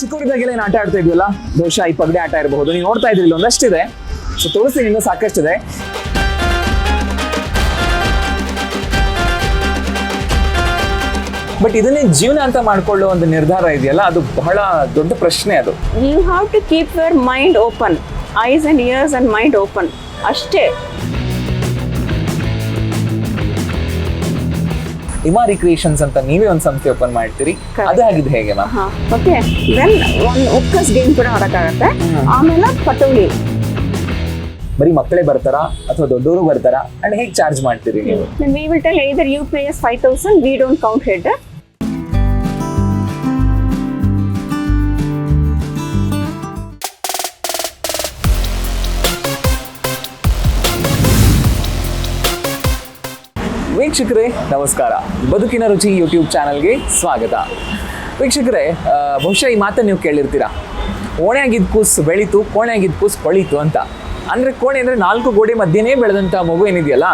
ಚಿಕ್ಕವರಿದ್ದಾಗೆಲ್ಲ ಏನು ಆಟ ಆಡ್ತಾ ಇದ್ವಲ್ಲ? ಬಹುಶಃ ಈ ಪಗಡೆ ಆಟ ಇರಬಹುದು. ನೀವು ನೋಡ್ತಾ ಇದ್ರಿ ಒಂದಷ್ಟಿದೆ ಸೊ ತೋರಿಸ್ತೀನಿ ಸಾಕಷ್ಟಿದೆ ಬಟ್ ಇದನ್ನೇ ಜೀವನ ಅಂತ ಮಾಡ್ಕೊಳ್ಳೋ ಒಂದು ನಿರ್ಧಾರ ಇದೆಯಲ್ಲ, ಅದು ಬಹಳ ದೊಡ್ಡ ಪ್ರಶ್ನೆ ಅದು. You have to keep your mind open eyes and ears and mind open ಅಷ್ಟೇ. ಇಮಾರಿ ರಿಕ್ರಿಯೇಷನ್ಸ್ ಅಂತ ನೀವೇ ಒಂದು ಸಂಸ್ಥೆ ಓಪನ್ ಮಾಡ್ತೀರಿ. ಅದು ಆಗಿದ್ದು ಹೇಗೆ ಮ್ಯಾಮ್ ಓಕೆ ದೆನ್ ಒಂದು ಒಕ್ಕಸ್ ಗೇಮ್ ಕೂಡ ಆಡೋಕ್ಕಾಗತ್ತೆ ಆಮೇಲೆ ಪಟೋಲಿ. ಬರೀ ಮಕ್ಕಳೇ ಬರ್ತಾರಾ? ಅಥವಾ ದೊಡ್ಡವರು ಬರ್ತಾರಾ? ಅಂಡ್ ಹೇಗೆ ಚಾರ್ಜ್ ಮಾಡ್ತೀರಿ ನೀವು? We will tell either you pay us five thousand we don't count head ವೀಕ್ಷಕರೇ, ನಮಸ್ಕಾರ. ಬದುಕಿನ ರುಚಿ ಯೂಟ್ಯೂಬ್ ಚಾನಲ್ಗೆ ಸ್ವಾಗತ. ವೀಕ್ಷಕರೇ ಬಹುಶಃ ಈ ಮಾತನ್ನು ನೀವು ಕೇಳಿರ್ತೀರಾ? ಓಣೆ ಆಗಿದ್ದ ಕೂಸು ಬೆಳೀತು ಕೋಣೆ ಆಗಿದ್ದ ಕೂಸು ಕೊಳೀತು ಅಂತ. ಅಂದರೆ ಕೋಣೆ ಅಂದರೆ ನಾಲ್ಕು ಗೋಡೆ ಮಧ್ಯನೇ ಬೆಳೆದಂಥ ಮಗು ಏನಿದೆಯಲ್ಲ?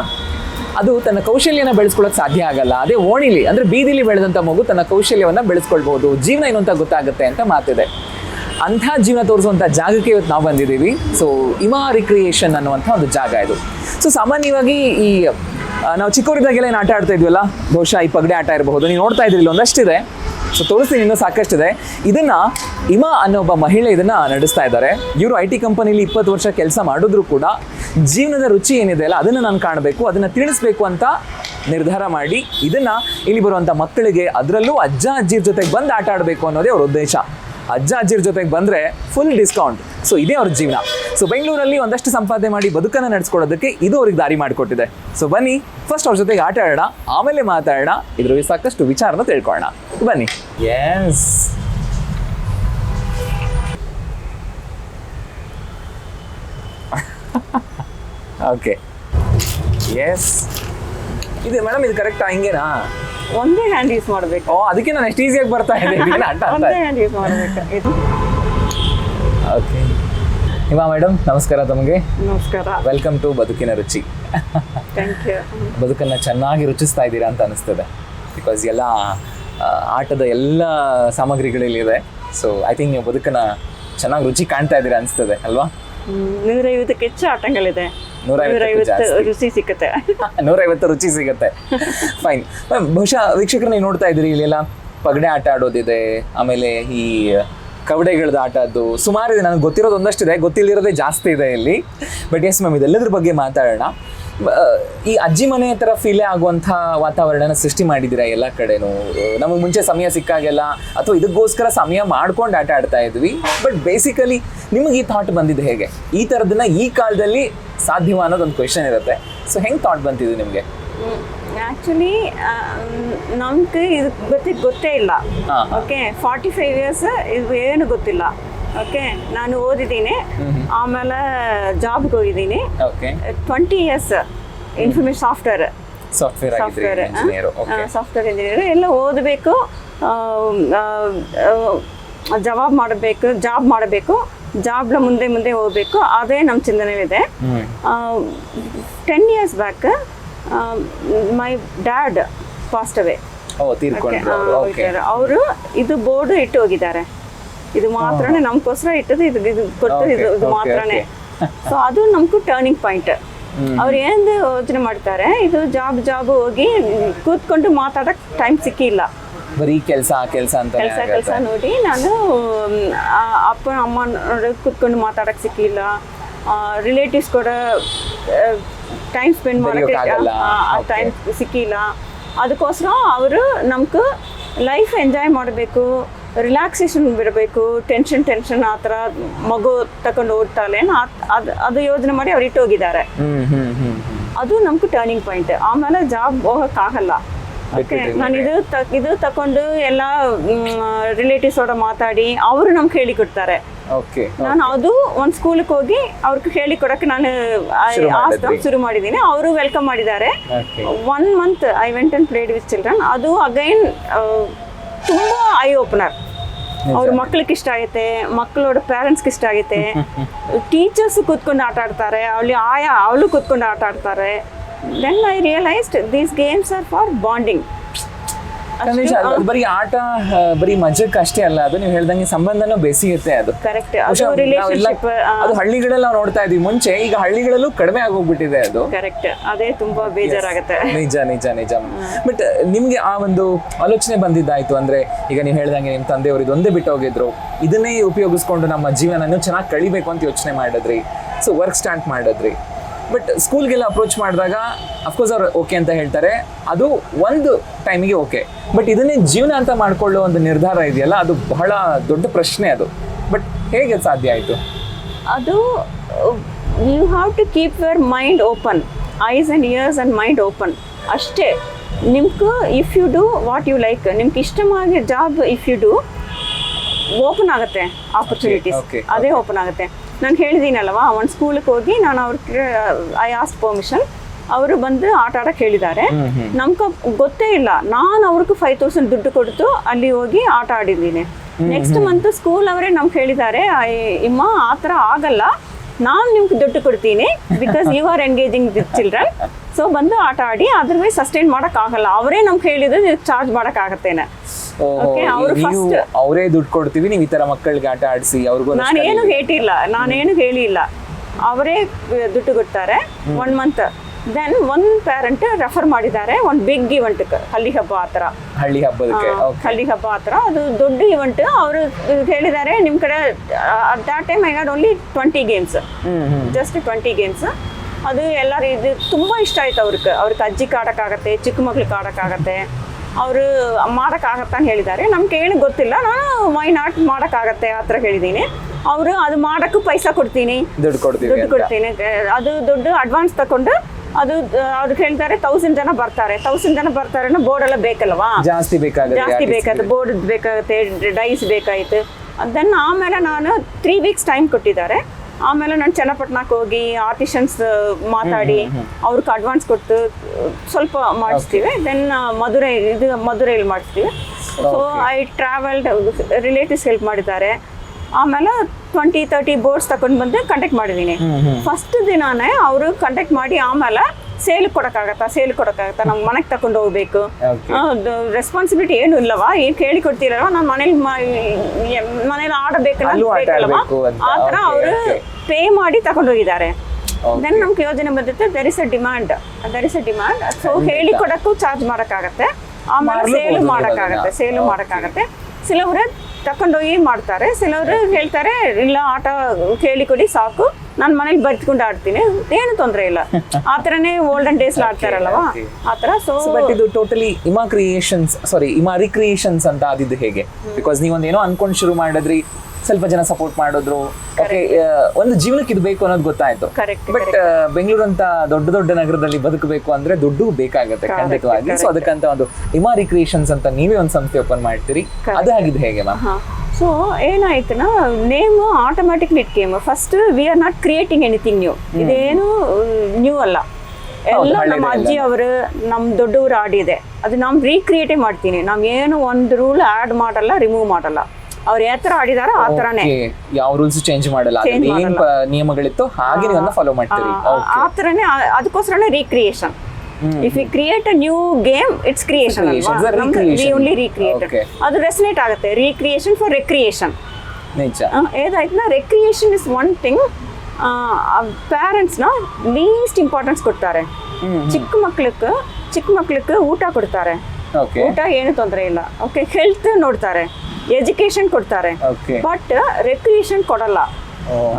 ಅದು ತನ್ನ ಕೌಶಲ್ಯನ ಬೆಳೆಸ್ಕೊಳ್ಳೋಕೆ ಸಾಧ್ಯ ಆಗಲ್ಲ. ಅದೇ ಓಣಿಲಿ, ಅಂದರೆ ಬೀದಿಲಿ ಬೆಳೆದಂಥ ಮಗು ತನ್ನ ಕೌಶಲ್ಯವನ್ನು ಬೆಳೆಸ್ಕೊಳ್ಬೋದು ಜೀವನ ಏನು ಅಂತ ಗೊತ್ತಾಗುತ್ತೆ ಅಂತ ಮಾತಿದೆ. ಅಂಥ ಜೀವನ ತೋರಿಸುವಂಥ ಜಾಗಕ್ಕೆ ಇವತ್ತು ನಾವು ಬಂದಿದ್ದೀವಿ. ಸೊ ಇಮಾ ರಿಕ್ರಿಯೇಷನ್ ಅನ್ನುವಂಥ ಒಂದು ಜಾಗ ಇದು. ಸೊ ಸಾಮಾನ್ಯವಾಗಿ ಈ ನಾವು ಚಿಕ್ಕವರಿದ್ದಾಗೆಲ್ಲ ಏನು ಆಟ ಆಡ್ತಾ ಇದ್ವಲ್ಲ? ಬಹುಶಃ ಈ ಪಗಡೆ ಆಟ ಇರಬಹುದು. ನೀವು ನೋಡ್ತಾ ಇದ್ರಿ ಒಂದಷ್ಟಿದೆ. ಸೊ ತೋರಿಸ್ತೀನಿ ಇನ್ನೂ ಸಾಕಷ್ಟಿದೆ. ಇದನ್ನ ಇಮಾ ಅನ್ನೋ ಒಬ್ಬ ಮಹಿಳೆ ಇದನ್ನ ನಡೆಸ್ತಾ ಇದ್ದಾರೆ. ಇವರು ಐ ಟಿ ಕಂಪನಿಲಿ ಇಪ್ಪತ್ತು ವರ್ಷ ಕೆಲಸ ಮಾಡಿದ್ರು ಕೂಡ. ಜೀವನದ ರುಚಿ ಏನಿದೆ ಅಲ್ಲ, ಅದನ್ನು ನಾನು ಕಾಣಬೇಕು, ಅದನ್ನು ತಿಳಿಸ್ಬೇಕು ಅಂತ ನಿರ್ಧಾರ ಮಾಡಿ ಇದನ್ನ ಇಲ್ಲಿ ಬರುವಂಥ ಮಕ್ಕಳಿಗೆ, ಅದರಲ್ಲೂ ಅಜ್ಜ ಅಜ್ಜಿರ ಜೊತೆಗೆ ಬಂದು ಆಟ ಆಡಬೇಕು ಅನ್ನೋದೇ ಅವ್ರ ಉದ್ದೇಶ. ಅಜ್ಜ ಅಜ್ಜಿರ ಜೊತೆಗೆ ಬಂದರೆ ಫುಲ್ ಡಿಸ್ಕೌಂಟ್ ಸೊ ಇದೇ ಅವ್ರ ಜೀವನ. ಸೊ ಬೆಂಗಳೂರಲ್ಲಿ ಒಂದಷ್ಟು ಸಂಪಾದನೆ ಮಾಡಿ ಬದುಕನ್ನು ನಡೆಸ್ಕೊಳ್ಳೋದಕ್ಕೆ ಇದು ಅವ್ರಿಗೆ ದಾರಿ ಮಾಡಿಕೊಟ್ಟಿದೆ. ಸೊ ಬನ್ನಿ ಫಸ್ಟ್ ಅವ್ರ ಜೊತೆಗೆ ಆಟ ಆಡೋಣ ಆಮೇಲೆ ಮಾತಾಡೋಣ ಇದ್ರ ಸಾಕಷ್ಟು ವಿಚಾರನ ತಿಳ್ಕೊಳ್ಳೋಣ. ಬನ್ನಿ. ಎಸ್ ಓಕೆ ಎಸ್ ಇದು ಮೇಡಮ್ ಇದು ಕರೆಕ್ಟಾ ಹಿಂಗೇನಾ? ಒಂದೇ ಹ್ಯಾಂಡ್ ಯೂಸ್ ಮಾಡಬೇಕು. ಓ ಅದಕ್ಕೆ ನಾನು ಎಷ್ಟು ಈಸಿಯಾಗಿ ಬರ್ತಾ ಇದೆ ಒಂದೇ ಹ್ಯಾಂಡ್ ಯೂಸ್ ಮಾಡಬೇಕು. ಇದು ಓಕೆ ಇವಾ ಮೇಡಮ್ ನಮಸ್ಕಾರ ತಮಗೆ. ನಮಸ್ಕಾರ. ವೆಲ್ಕಮ್ ಟು ಬದುಕಿನ ರುಚಿ. ಥ್ಯಾಂಕ್ ಯು ಬದುಕನ್ನು ಚೆನ್ನಾಗಿ ರುಚಿಸ್ತಾ ಇದ್ದೀರಾ ಅಂತ ಅನಿಸ್ತದೆ. ಬಿಕಾಸ್ ಎಲ್ಲ ಆಟದ ಎಲ್ಲ ಸಾಮಗ್ರಿಗಳಲ್ಲಿದೆ ಸೊ ಐ ಥಿಂಕ್ ನೀವು ಬದುಕನ್ನು ಚೆನ್ನಾಗಿ ರುಚಿ ಕಾಣ್ತಾ ಇದ್ದೀರಾ ಅನಿಸ್ತದೆ ಅಲ್ವಾ? ನೂರೈವತ್ತಕ್ಕೆ ಹೆಚ್ಚು ಆಟಗಳಿದೆ. ರುಚಿ ಸಿಗುತ್ತೆ ನೂರೈವತ್ತು ರುಚಿ ಸಿಗುತ್ತೆ. ಫೈನ್ ಮ್ಯಾಮ್ ಬಹುಶಃ ವೀಕ್ಷಕರು ನೀವು ನೋಡ್ತಾ ಇದ್ದೀರಿ ಇಲ್ಲೆಲ್ಲ ಪಗಡೆ ಆಟ ಆಡೋದಿದೆ ಆಮೇಲೆ ಈ ಕವಡೆಗಳದ ಆಟ ಅದು ಸುಮಾರು ಇದೆ ನನಗೆ ಗೊತ್ತಿರೋದು ಒಂದಷ್ಟಿದೆ. ಗೊತ್ತಿಲ್ಲದಿರೋದೇ ಜಾಸ್ತಿ ಇದೆ ಇಲ್ಲಿ. ಬಟ್ ಎಸ್ ಮ್ಯಾಮ್ ಇದೆಲ್ಲದ್ರ ಬಗ್ಗೆ ಮಾತಾಡೋಣ. ಈ ಅಜ್ಜಿ ಮನೆ ಥರ ಫೀಲೇ ಆಗುವಂಥ ವಾತಾವರಣನ ಸೃಷ್ಟಿ ಮಾಡಿದ್ದೀರಾ ಎಲ್ಲ ಕಡೆನೂ? ನಮಗೆ ಮುಂಚೆ ಸಮಯ ಸಿಕ್ಕಾಗೆಲ್ಲ, ಅಥವಾ ಇದಕ್ಕೋಸ್ಕರ ಸಮಯ ಮಾಡ್ಕೊಂಡು ಆಟ ಆಡ್ತಾ ಇದ್ವಿ. ಬಟ್ ಬೇಸಿಕಲಿ ನಿಮಗೆ ಈ ಥಾಟ್ ಬಂದಿದ್ದು ಹೇಗೆ? ಈ ಥರದನ್ನ ಈ ಕಾಲದಲ್ಲಿ ಸಾಧ್ಯವ ಅನ್ನೋದೊಂದು ಕ್ವೆಶನ್ ಇರುತ್ತೆ. ಸೊ ಹೆಂಗೆ ಥಾಟ್ ಬಂತಿದ್ದು ನಿಮಗೆ? ಆ್ಯಕ್ಚುಲಿ ನಮ್ಗೆ ಇದು ಗೊತ್ತಿ ಗೊತ್ತೇ ಇಲ್ಲ. ಓಕೆ ಫಾರ್ಟಿ ಫೈವ್ ಇಯರ್ಸ್ ಇದು ಏನು ಗೊತ್ತಿಲ್ಲ. ಓಕೆ ನಾನು ಓದಿದ್ದೀನಿ. ಆಮೇಲೆ ಜಾಬ್ಗೆ ಹೋಗಿದ್ದೀನಿ. Twenty years information software software software engineer ಎಲ್ಲ ಓದಬೇಕು. ಜವಾಬ್ ಮಾಡಬೇಕು ಜಾಬ್ ಮಾಡಬೇಕು. ಜಾಬ್ನ ಮುಂದೆ ಮುಂದೆ ಹೋಗ್ಬೇಕು ಅದೇ ನಮ್ಮ ಚಿಂತನೆ ಇದೆ ten years back my dad passed away ಅವರು. ಇದು ಬೋರ್ಡ್ ಇಟ್ಟು ಹೋಗಿದ್ದಾರೆ. ಇದು ಮಾತ್ರನೇ ನಮ್ಗೋಸ್ಕರ ಇಟ್ಟದ್ದು ಇದು ಇದು ಕೊಟ್ಟು ಇದು ಇದು ಮಾತ್ರನೇ. ಸೊ ಅದು ನಮ್ಗೂ ಟರ್ನಿಂಗ್ ಪಾಯಿಂಟ್. ಅವ್ರು ಏನು ಯೋಚನೆ ಮಾಡ್ತಾರೆ ಇದು ಜಾಬ್ ಜಾಬ್ ಹೋಗಿ ಕೂತ್ಕೊಂಡು ಮಾತಾಡಕ್ ಟೈಮ್ ಸಿಕ್ಕಿಲ್ಲ. ಬರೀ ಕೆಲಸ ಕೆಲಸ ಅಂತ ಕೆಲಸ ಕೆಲಸ ನೋಡಿ ನಾನು ಅಪ್ಪ ಅಮ್ಮ ಕೂತ್ಕೊಂಡು ಮಾತಾಡಕ್ ಸಿಕ್ಕಿಲ್ಲ. ರಿಲೇಟಿವ್ಸ್ ಕೂಡ ಟೈಮ್ ಸ್ಪೆಂಡ್ ಮಾಡೋಕ್ಕೆ. ಟೈಮ್ ಸಿಕ್ಕಿಲ್ಲ. ಅದಕ್ಕೋಸ್ಕರ ಅವರು ನಮ್ಗೆ ಲೈಫ್ ಎಂಜಾಯ್ ಮಾಡಬೇಕು ರಿಲ್ಯಾಕ್ಸೇಷನ್ ಬಿಡಬೇಕು ಟೆನ್ಷನ್ ಟೆನ್ಷನ್ ಆ ಥರ ಮಗು ತಗೊಂಡು ಓಡ್ತಾಳೆ ಅದು ಅದು ಯೋಜನೆ ಮಾಡಿ ಅವ್ರು ಇಟ್ಟೋಗಿದ್ದಾರೆ. ಅದು ನಮ್ಗೆ ಟರ್ನಿಂಗ್ ಪಾಯಿಂಟ್ ಆಮೇಲೆ ಜಾಬ್ ಹೋಗೋಕ್ಕಾಗಲ್ಲ. ನಾನು ಇದು ತ ಇದು ತಕೊಂಡು ಎಲ್ಲ ರಿಲೇಟಿವ್ಸ್ ಕೂಡ ಮಾತಾಡಿ ಅವರು ನಮ್ಗೆ ಹೇಳಿ ಕೊಡ್ತಾರೆ. ಓಕೆ ನಾನು ಅದು ಒಂದು ಸ್ಕೂಲಿಗೆ ಹೋಗಿ ಅವ್ರಿಗೆ ಹೇಳಿ ಕೊಡಕ್ಕೆ ನಾನು ಶುರು ಆ- ಮಾಡಿದ್ರಿ. ಶುರು ಮಾಡಿದ್ದೀನಿ ಅವರು ವೆಲ್ಕಮ್ ಮಾಡಿದ್ದಾರೆ. Okay one month I went and played with children ಅದು ಅಗೈನ್ ತುಂಬ ಐ ಓಪನರ್ ಅವ್ರ ಮಕ್ಳಿಗೆ ಇಷ್ಟ ಆಗುತ್ತೆ ಮಕ್ಕಳೋಡ ಪೇರೆಂಟ್ಸ್ಗೆ ಇಷ್ಟ ಆಗುತ್ತೆ ಟೀಚರ್ಸ್ ಕೂತ್ಕೊಂಡು ಆಟ ಆಡ್ತಾರೆ ಅಲ್ಲಿ ಆಯಾ ಅವಳು ಕೂತ್ಕೊಂಡು ಆಟ ಆಡ್ತಾರೆ. Then I realised these games are for bonding ಬರೀ ಆಟ ಬರೀ ಮಜಕ್ಕೆ ಅಷ್ಟೇ ಅಲ್ಲ ಅದು ನೀವು ಹೇಳ್ದಂಗೆ ಸಂಬಂಧನೂ ಬೆಸಿಯುತ್ತೆ ಅದು. ಕರೆಕ್ಟ್ ಅದು ಹಳ್ಳಿಗಳಲ್ಲಿ ನಾವು ನೋಡ್ತಾ ಇದೀವಿ ಮುಂಚೆ ಈಗ ಹಳ್ಳಿಗಳಲ್ಲೂ ಕಡಿಮೆ ಆಗೋಗ್ಬಿಟ್ಟಿದೆ ಅದು. ಕರೆಕ್ಟ್ ಅದೇ ತುಂಬಾ ಬೇಜಾರಾಗುತ್ತೆ. ನಿಜ ನಿಜ ನಿಜ. ಬಟ್ ನಿಮ್ಗೆ ಆ ಒಂದು ಆಲೋಚನೆ ಬಂದಿದ್ದಾಯ್ತು ಅಂದ್ರೆ ಈಗ ನೀವು ಹೇಳ್ದಂಗೆ ನಿಮ್ ತಂದೆಯವರು ಇದೊಂದೇ ಬಿಟ್ಟು ಹೋಗಿದ್ರು. ಇದನ್ನೇ ಉಪಯೋಗಿಸ್ಕೊಂಡು ನಮ್ಮ ಜೀವನ ಚೆನ್ನಾಗಿ ಕಳಿಬೇಕು ಅಂತ ಯೋಚನೆ ಮಾಡಿದ್ರಿ. ಸೊ ವರ್ಕ್ ಸ್ಟಾರ್ಟ್ ಮಾಡಿದ್ರಿ. ಬಟ್ ಸ್ಕೂಲ್ಗೆಲ್ಲ ಅಪ್ರೋಚ್ ಮಾಡಿದಾಗ ಅಫ್ಕೋರ್ಸ್ ಅವ್ರು ಓಕೆ ಅಂತ ಹೇಳ್ತಾರೆ. ಅದು ಒಂದು ಟೈಮಿಗೆ ಓಕೆ ಬಟ್ ಇದನ್ನೇ ಜೀವನ ಅಂತ ಮಾಡಿಕೊಳ್ಳೋ ಒಂದು ನಿರ್ಧಾರ ಇದೆಯಲ್ಲ ಅದು ಬಹಳ ದೊಡ್ಡ ಪ್ರಶ್ನೆ ಅದು. ಬಟ್ ಹೇಗೆ ಸಾಧ್ಯ ಆಯಿತು? ಅದು you have to keep your mind open eyes and ears and mind open ಅಷ್ಟೇ. ನಿಮ್ಗೆ if you do what you like ನಿಮ್ಗೆ ಇಷ್ಟವಾಗಿ job if you do open ಆಗುತ್ತೆ ಆಪರ್ಚುನಿಟೀಸ್ ಅದೇ ಓಪನ್ ಆಗುತ್ತೆ. ನಾನು ಹೇಳಿದ್ದೀನಲ್ವ ಒಂದು ಸ್ಕೂಲಿಗೆ ಹೋಗಿ ನಾನು ಅವ್ರಿಗೆ ಐ ಆಸ್ಟ್ ಪರ್ಮಿಷನ್ ಅವರು ಬಂದು ಆಟ ಆಡಕ್ಕೆ ಹೇಳಿದ್ದಾರೆ. ನಮ್ಗೆ ಗೊತ್ತೇ ಇಲ್ಲ. ನಾನು ಅವ್ರಿಗೂ ಫೈವ್ ತೌಸಂಡ್ ದುಡ್ಡು ಕೊಡ್ತು ಅಲ್ಲಿ ಹೋಗಿ ಆಟ ಆಡಿದ್ದೀನಿ. ನೆಕ್ಸ್ಟ್ ಮಂತ್ ಸ್ಕೂಲ್ ಅವರೇ ನಮ್ಗೆ ಹೇಳಿದ್ದಾರೆ "ಐ- ಇಮ್ಮ ಆ ಥರ ಆಗಲ್ಲ. ನಾನು ನಿಮ್ಗೆ ದುಡ್ಡು ಕೊಡ್ತೀನಿ because you are engaging with children so ಬಂದು ಆಟ ಆಡಿ ಅದ್ರ ಮೇಲೆ ಸಸ್ಟೈನ್ ಮಾಡೋಕ್ಕಾಗಲ್ಲ ಅವರೇ ನಮ್ಗೆ ಹೇಳಿದ್ರು ಚಾರ್ಜ್ ಮಾಡೋಕ್ಕಾಗತ್ತೇನೆ Okay, ಅವ್ರು ನೀವು first- ಅವರೇ ದುಡ್ಡು ಕೊಡ್ತೀವಿ ನೀವು ಈ ತರ ಮಕ್ಕಳಿಗೆ ಆಟ ಆಡಿಸಿ ಅವ್ರಿಗೂ ನಾನೇನು ಹೇಳಿಲ್ಲ ನಾನೇನು ಹೇಳಿಲ್ಲ. ಅವರೇ ದುಡ್ಡು ಕೊಡ್ತಾರೆ one month then one parent refer ಮಾಡಿದ್ದಾರೆ ಒಂದು ಬಿಗ್ ಇವೆಂಟ್ ಹಳ್ಳಿ ಹಬ್ಬ ಆತರ ಥರ. ಹಳ್ಳಿ ಹಬ್ಬದಕ್ಕೆ ಓಕೆ ಹಳ್ಳಿ ಹಬ್ಬ ಆತರ ಥರ. ಅದು ದೊಡ್ಡ ಇವೆಂಟ್ ಅವರು ಹೇಳಿದ್ದಾರೆ ನಿಮ್ಮ ಕಡೆ at that time I had only twenty games just twenty games ಅದು ಎಲ್ಲರೂ ಇದು ತುಂಬಾ ಇಷ್ಟ ಆಯ್ತು ಅವ್ರಿಗೆ. ಅವ್ರಿಗೆ ಅಜ್ಜಿ ಕಾಡಕ್ಕಾಗತ್ತೆ ಚಿಕ್ಕ ಮಕ್ಳಿಗೆ ಆಡೋಕ್ಕಾಗತ್ತೆ. ಅವರು ಮಾಡೋಕ್ಕಾಗತ್ತೆ ಹೇಳಿದ್ದಾರೆ. ನಮ್ಗೆ ಏನು ಗೊತ್ತಿಲ್ಲ. ನಾನು ವೈ ನಾಟ್ ಮಾಡೋಕ್ಕಾಗತ್ತೆ ಆ ಥರ ಹೇಳಿದ್ದೀನಿ. ಅವರು ಅದು ಮಾಡೋಕ್ಕೂ ಪೈಸಾ ಕೊಡ್ತೀನಿ. ದುಡ್ಡು ಕೊಡ್ತೀನಿ ದುಡ್ಡು ಕೊಡ್ತೀನಿ. ಅದು ದುಡ್ಡು ಅಡ್ವಾನ್ಸ್ ತಗೊಂಡು ಅದು ಅವ್ರಿಗೆ ಹೇಳ್ತಾರೆ ತೌಸಂಡ್ ಜನ ಬರ್ತಾರೆ. ತೌಸಂಡ್ ಜನ ಬರ್ತಾರೆ ಬೋರ್ಡ್ ಎಲ್ಲ ಬೇಕಲ್ವಾ? ಜಾಸ್ತಿ ಬೇಕಾಗುತ್ತೆ ಜಾಸ್ತಿ ಬೇಕಾಗುತ್ತೆ. ಬೋರ್ಡ್ ಬೇಕಾಗುತ್ತೆ ಡೈಸ್ ಬೇಕಾಯಿತು. ದೆನ್ ಆಮೇಲೆ ನಾನು ತ್ರೀ ವೀಕ್ಸ್ ಟೈಮ್ ಕೊಟ್ಟಿದ್ದಾರೆ. ಆಮೇಲೆ ನಾನು ಚನ್ನಪಟ್ಟಣಕ್ಕೆ ಹೋಗಿ ಆರ್ಟಿಷನ್ಸ್ ಮಾತಾಡಿ ಅವ್ರಿಗೆ ಅಡ್ವಾನ್ಸ್ ಕೊಟ್ಟು ಸ್ವಲ್ಪ ಮಾಡಿಸ್ತೀವಿ. ದೆನ್ ಮಧುರೈ ಇದು ಮಧುರೈಲಿ ಮಾಡಿಸ್ತೀವಿ. So I travelled relatives help ಮಾಡಿದ್ದಾರೆ. ಆಮೇಲೆ ಟ್ವೆಂಟಿ ತರ್ಟಿ ಬೋರ್ಡ್ಸ್ ತಗೊಂಡು ಬಂದು ಕಂಡಕ್ಟ್ ಮಾಡಿದ್ದೀನಿ ಫಸ್ಟ್ ದಿನಾನೇ ಅವರು ಕಂಡಕ್ಟ್ ಮಾಡಿ ಆಮೇಲೆ ಸೇಲ್ ಕೊಡಕ್ಕಾಗತ್ತಾ ಸೇಲ್ ಕೊಡೋಕ್ಕಾಗತ್ತಾ ನಮ್ಮ ಮನೆಗೆ ತಗೊಂಡು ಹೋಗ್ಬೇಕು. ರೆಸ್ಪಾನ್ಸಿಬಿಲಿಟಿ ಏನು ಇಲ್ಲವಾ? ಏನು ಕೇಳಿ ಕೊಡ್ತಿರಲ್ವ? ನಾನು ಮನೇಲಿ ಮನೇಲಿ ಆಡಬೇಕು. ಆ ಥರ ಅವರು ಪೇ ಮಾಡಿ ತಗೊಂಡೋಗಿದ್ದಾರೆ. ದೆನ್ ನಮ್ಗೆ ಯೋಜನೆ ಬಂದಿತ್ತು there is a demand there is a demand so ಹೇಳಿ ಕೊಡಕ್ಕೂ ಚಾರ್ಜ್ ಮಾಡೋಕ್ಕಾಗತ್ತೆ. ಆಮೇಲೆ ಸೇಲ್ ಮಾಡೋಕ್ಕಾಗತ್ತೆ. ಸೇಲ್. ಮಾಡೋಕ್ಕಾಗತ್ತೆ. ಸಿಲವ್ರೆ ತಕೊಂಡೋಗಿ ಮಾಡ್ತಾರೆ. ಕೆಲವರು ಹೇಳ್ತಾರೆ ಇಲ್ಲ ಆಟ ಕೇಳಿಕೊಡಿ ಸಾಕು. ನಾನು ಮನೇಲಿ ಬರ್ತ್ಕೊಂಡು ಆಡ್ತೀನಿ. ಏನು ತೊಂದರೆ ಇಲ್ಲ. ಆ ಥರನೇ ಓಲ್ಡನ್ ಡೇಸ್ ಆಡ್ತಾರಲ್ವಾ? Okay. ಆ ಥರ ಸೊ ಬಟ್ ಇದು ಟೋಟಲಿ ಇಮಾ ಕ್ರಿಯೇಷನ್ಸ್ ಸಾರಿ ಇಮಾ ರಿಕ್ರಿಯೇಷನ್ಸ್ ಅಂತ ಆದಿದ್ದು ಹೇಗೆ? ಬಿಕಾಸ್ ನೀವೊಂದು ಏನೋ ಅನ್ಕೊಂಡು ಶುರು ಮಾಡಿದ್ರಿ ಸ್ವಲ್ಪ ಜನ ಸಪೋರ್ಟ್ ಮಾಡಿದ್ರು. ಓಕೆ ಒಂದು ಜೀವನಕ್ಕೆ ಇದು ಬೇಕು ಅನ್ನೋದು ಗೊತ್ತಾಯ್ತು. ಬಟ್ ಬೆಂಗಳೂರು ಅಂತ ದೊಡ್ಡ ದೊಡ್ಡ ನಗರದಲ್ಲಿ ಬದುಕಬೇಕು ಅಂದ್ರೆ ದುಡ್ಡು ಬೇಕಾಗುತ್ತೆ ಖಂಡಿತವಾಗಿ. ಸೊ ಅದಕ್ಕಂತ ಒಂದು ಇಮಾ ರಿಕ್ರಿಯೇಷನ್ಸ್ ಅಂತ ನೀವೇ ಒಂದು ಸಂಸ್ಥೆ ಓಪನ್ ಮಾಡ್ತೀರಿ. ಅದು ಆಗಿದ್ದು ಹೇಗೆ ma'am so ಏನಾಯ್ತುನಾ name automatically it came first we are not creating anything new ಇದೇನು ನ್ಯೂ ಅಲ್ಲ. ಎಲ್ಲ ನಮ್ಮ ಅಜ್ಜಿ ಅವರು ನಮ್ಮ ದೊಡ್ಡವರು ಆಡಿದೆ. ಅದು ನಾವು ರೀಕ್ರಿಯೇಟೇ ಮಾಡ್ತೀನಿ. ನಾವು ಏನು ಒಂದು ರೂಲ್ ಆ್ಯಡ್ ಮಾಡಲ್ಲ ರಿಮೂವ್ ಮಾಡಲ್ಲ. ಅವ್ರು ಯಾವ ಥರ ಆಡಿದಾರೋ ಆ ಥರನೇ ಯಾವ ರೂಲ್ಸ್ ಚೇಂಜ್ ಮಾಡಲ್ಲ. ಏನ್ ನಿಯಮಗಳಿತ್ತು. ಹಾಗೆ ನೀವನ್ನ ಫಾಲೋ ಮಾಡ್ತೀರಿ. ಆ- ತರನೇ ಅದಕ್ಕೋಸ್ಕರನೇ recreation if you create a new game it's creation. Only recreate Okay. ಅದು ರೆಸನೇಟ್ ಆಗುತ್ತೆ. ರೀಕ್ರಿಯೇಷನ್ ಫಾರ್ ರೆಕ್ರಿಯೇಷನ್ ನಿಜ. ಏದಾಯ್ತನ ರೆಕ್ರಿಯೇಷನ್ ಇಸ್ ಒನ್ ಥಿಂಗ್ ಪೇರೆಂಟ್ಸ್ನ ಲೀಸ್ಟ್ ಇಂಪಾರ್ಟೆನ್ಸ್ ಕೊಡ್ತಾರೆ. ಚಿಕ್ಕ ಮಕ್ಳಿಗೆ ಚಿಕ್ಕ ಮಕ್ಳಿಗೆ ಊಟ ಕೊಡ್ತಾರೆ. ಊಟ ಏನು ತೊಂದರೆ ಇಲ್ಲ. ಓಕೆ ಹೆಲ್ತ್ ನೋಡ್ತಾರೆ. ಎಜುಕೇಶನ್ ಕೊಡ್ತಾರೆ. ಬಟ್ ರೆಕ್ರಿಯೇಷನ್ ಕೊಡಲ್ಲ.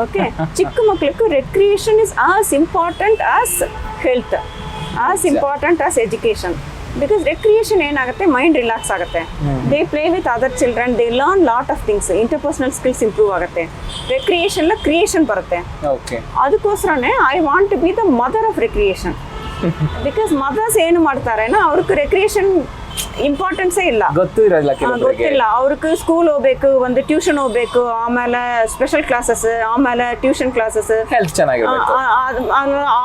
ಓಕೆ ಚಿಕ್ಕ ಮಕ್ಳಿಗೆ recreation is as important as health as important as education because recreation ಏನಾಗುತ್ತೆ? ಮೈಂಡ್ ರಿಲ್ಯಾಕ್ಸ್ ಆಗುತ್ತೆ. They play with other children they learn lot of things interpersonal skills improve ಆಗುತ್ತೆ. Recreation creation ಬರುತ್ತೆ. ಅದಕ್ಕೋಸ್ಕರನೇ I want to be the mother of recreation because mothers ಏನು ಮಾಡ್ತಾರೆ ಅವ್ರಿಗೆ recreation ಇಂಪಾರ್ಟೆನ್ಸೇ ಇಲ್ಲ. ಗೊತ್ತು ಇರಲ್ಲ ಗೊತ್ತಿಲ್ಲ. ಅವ್ರಿಗೆ ಸ್ಕೂಲ್ ಹೋಗ್ಬೇಕು ಒಂದು ಟ್ಯೂಷನ್ ಹೋಗ್ಬೇಕು ಆಮೇಲೆ ಸ್ಪೆಷಲ್ ಕ್ಲಾಸಸ್ ಆಮೇಲೆ ಟ್ಯೂಷನ್ ಕ್ಲಾಸಸ್ ಹೆಲ್ತ್ ಚೆನ್ನಾಗಿರ್ಬೇಕು.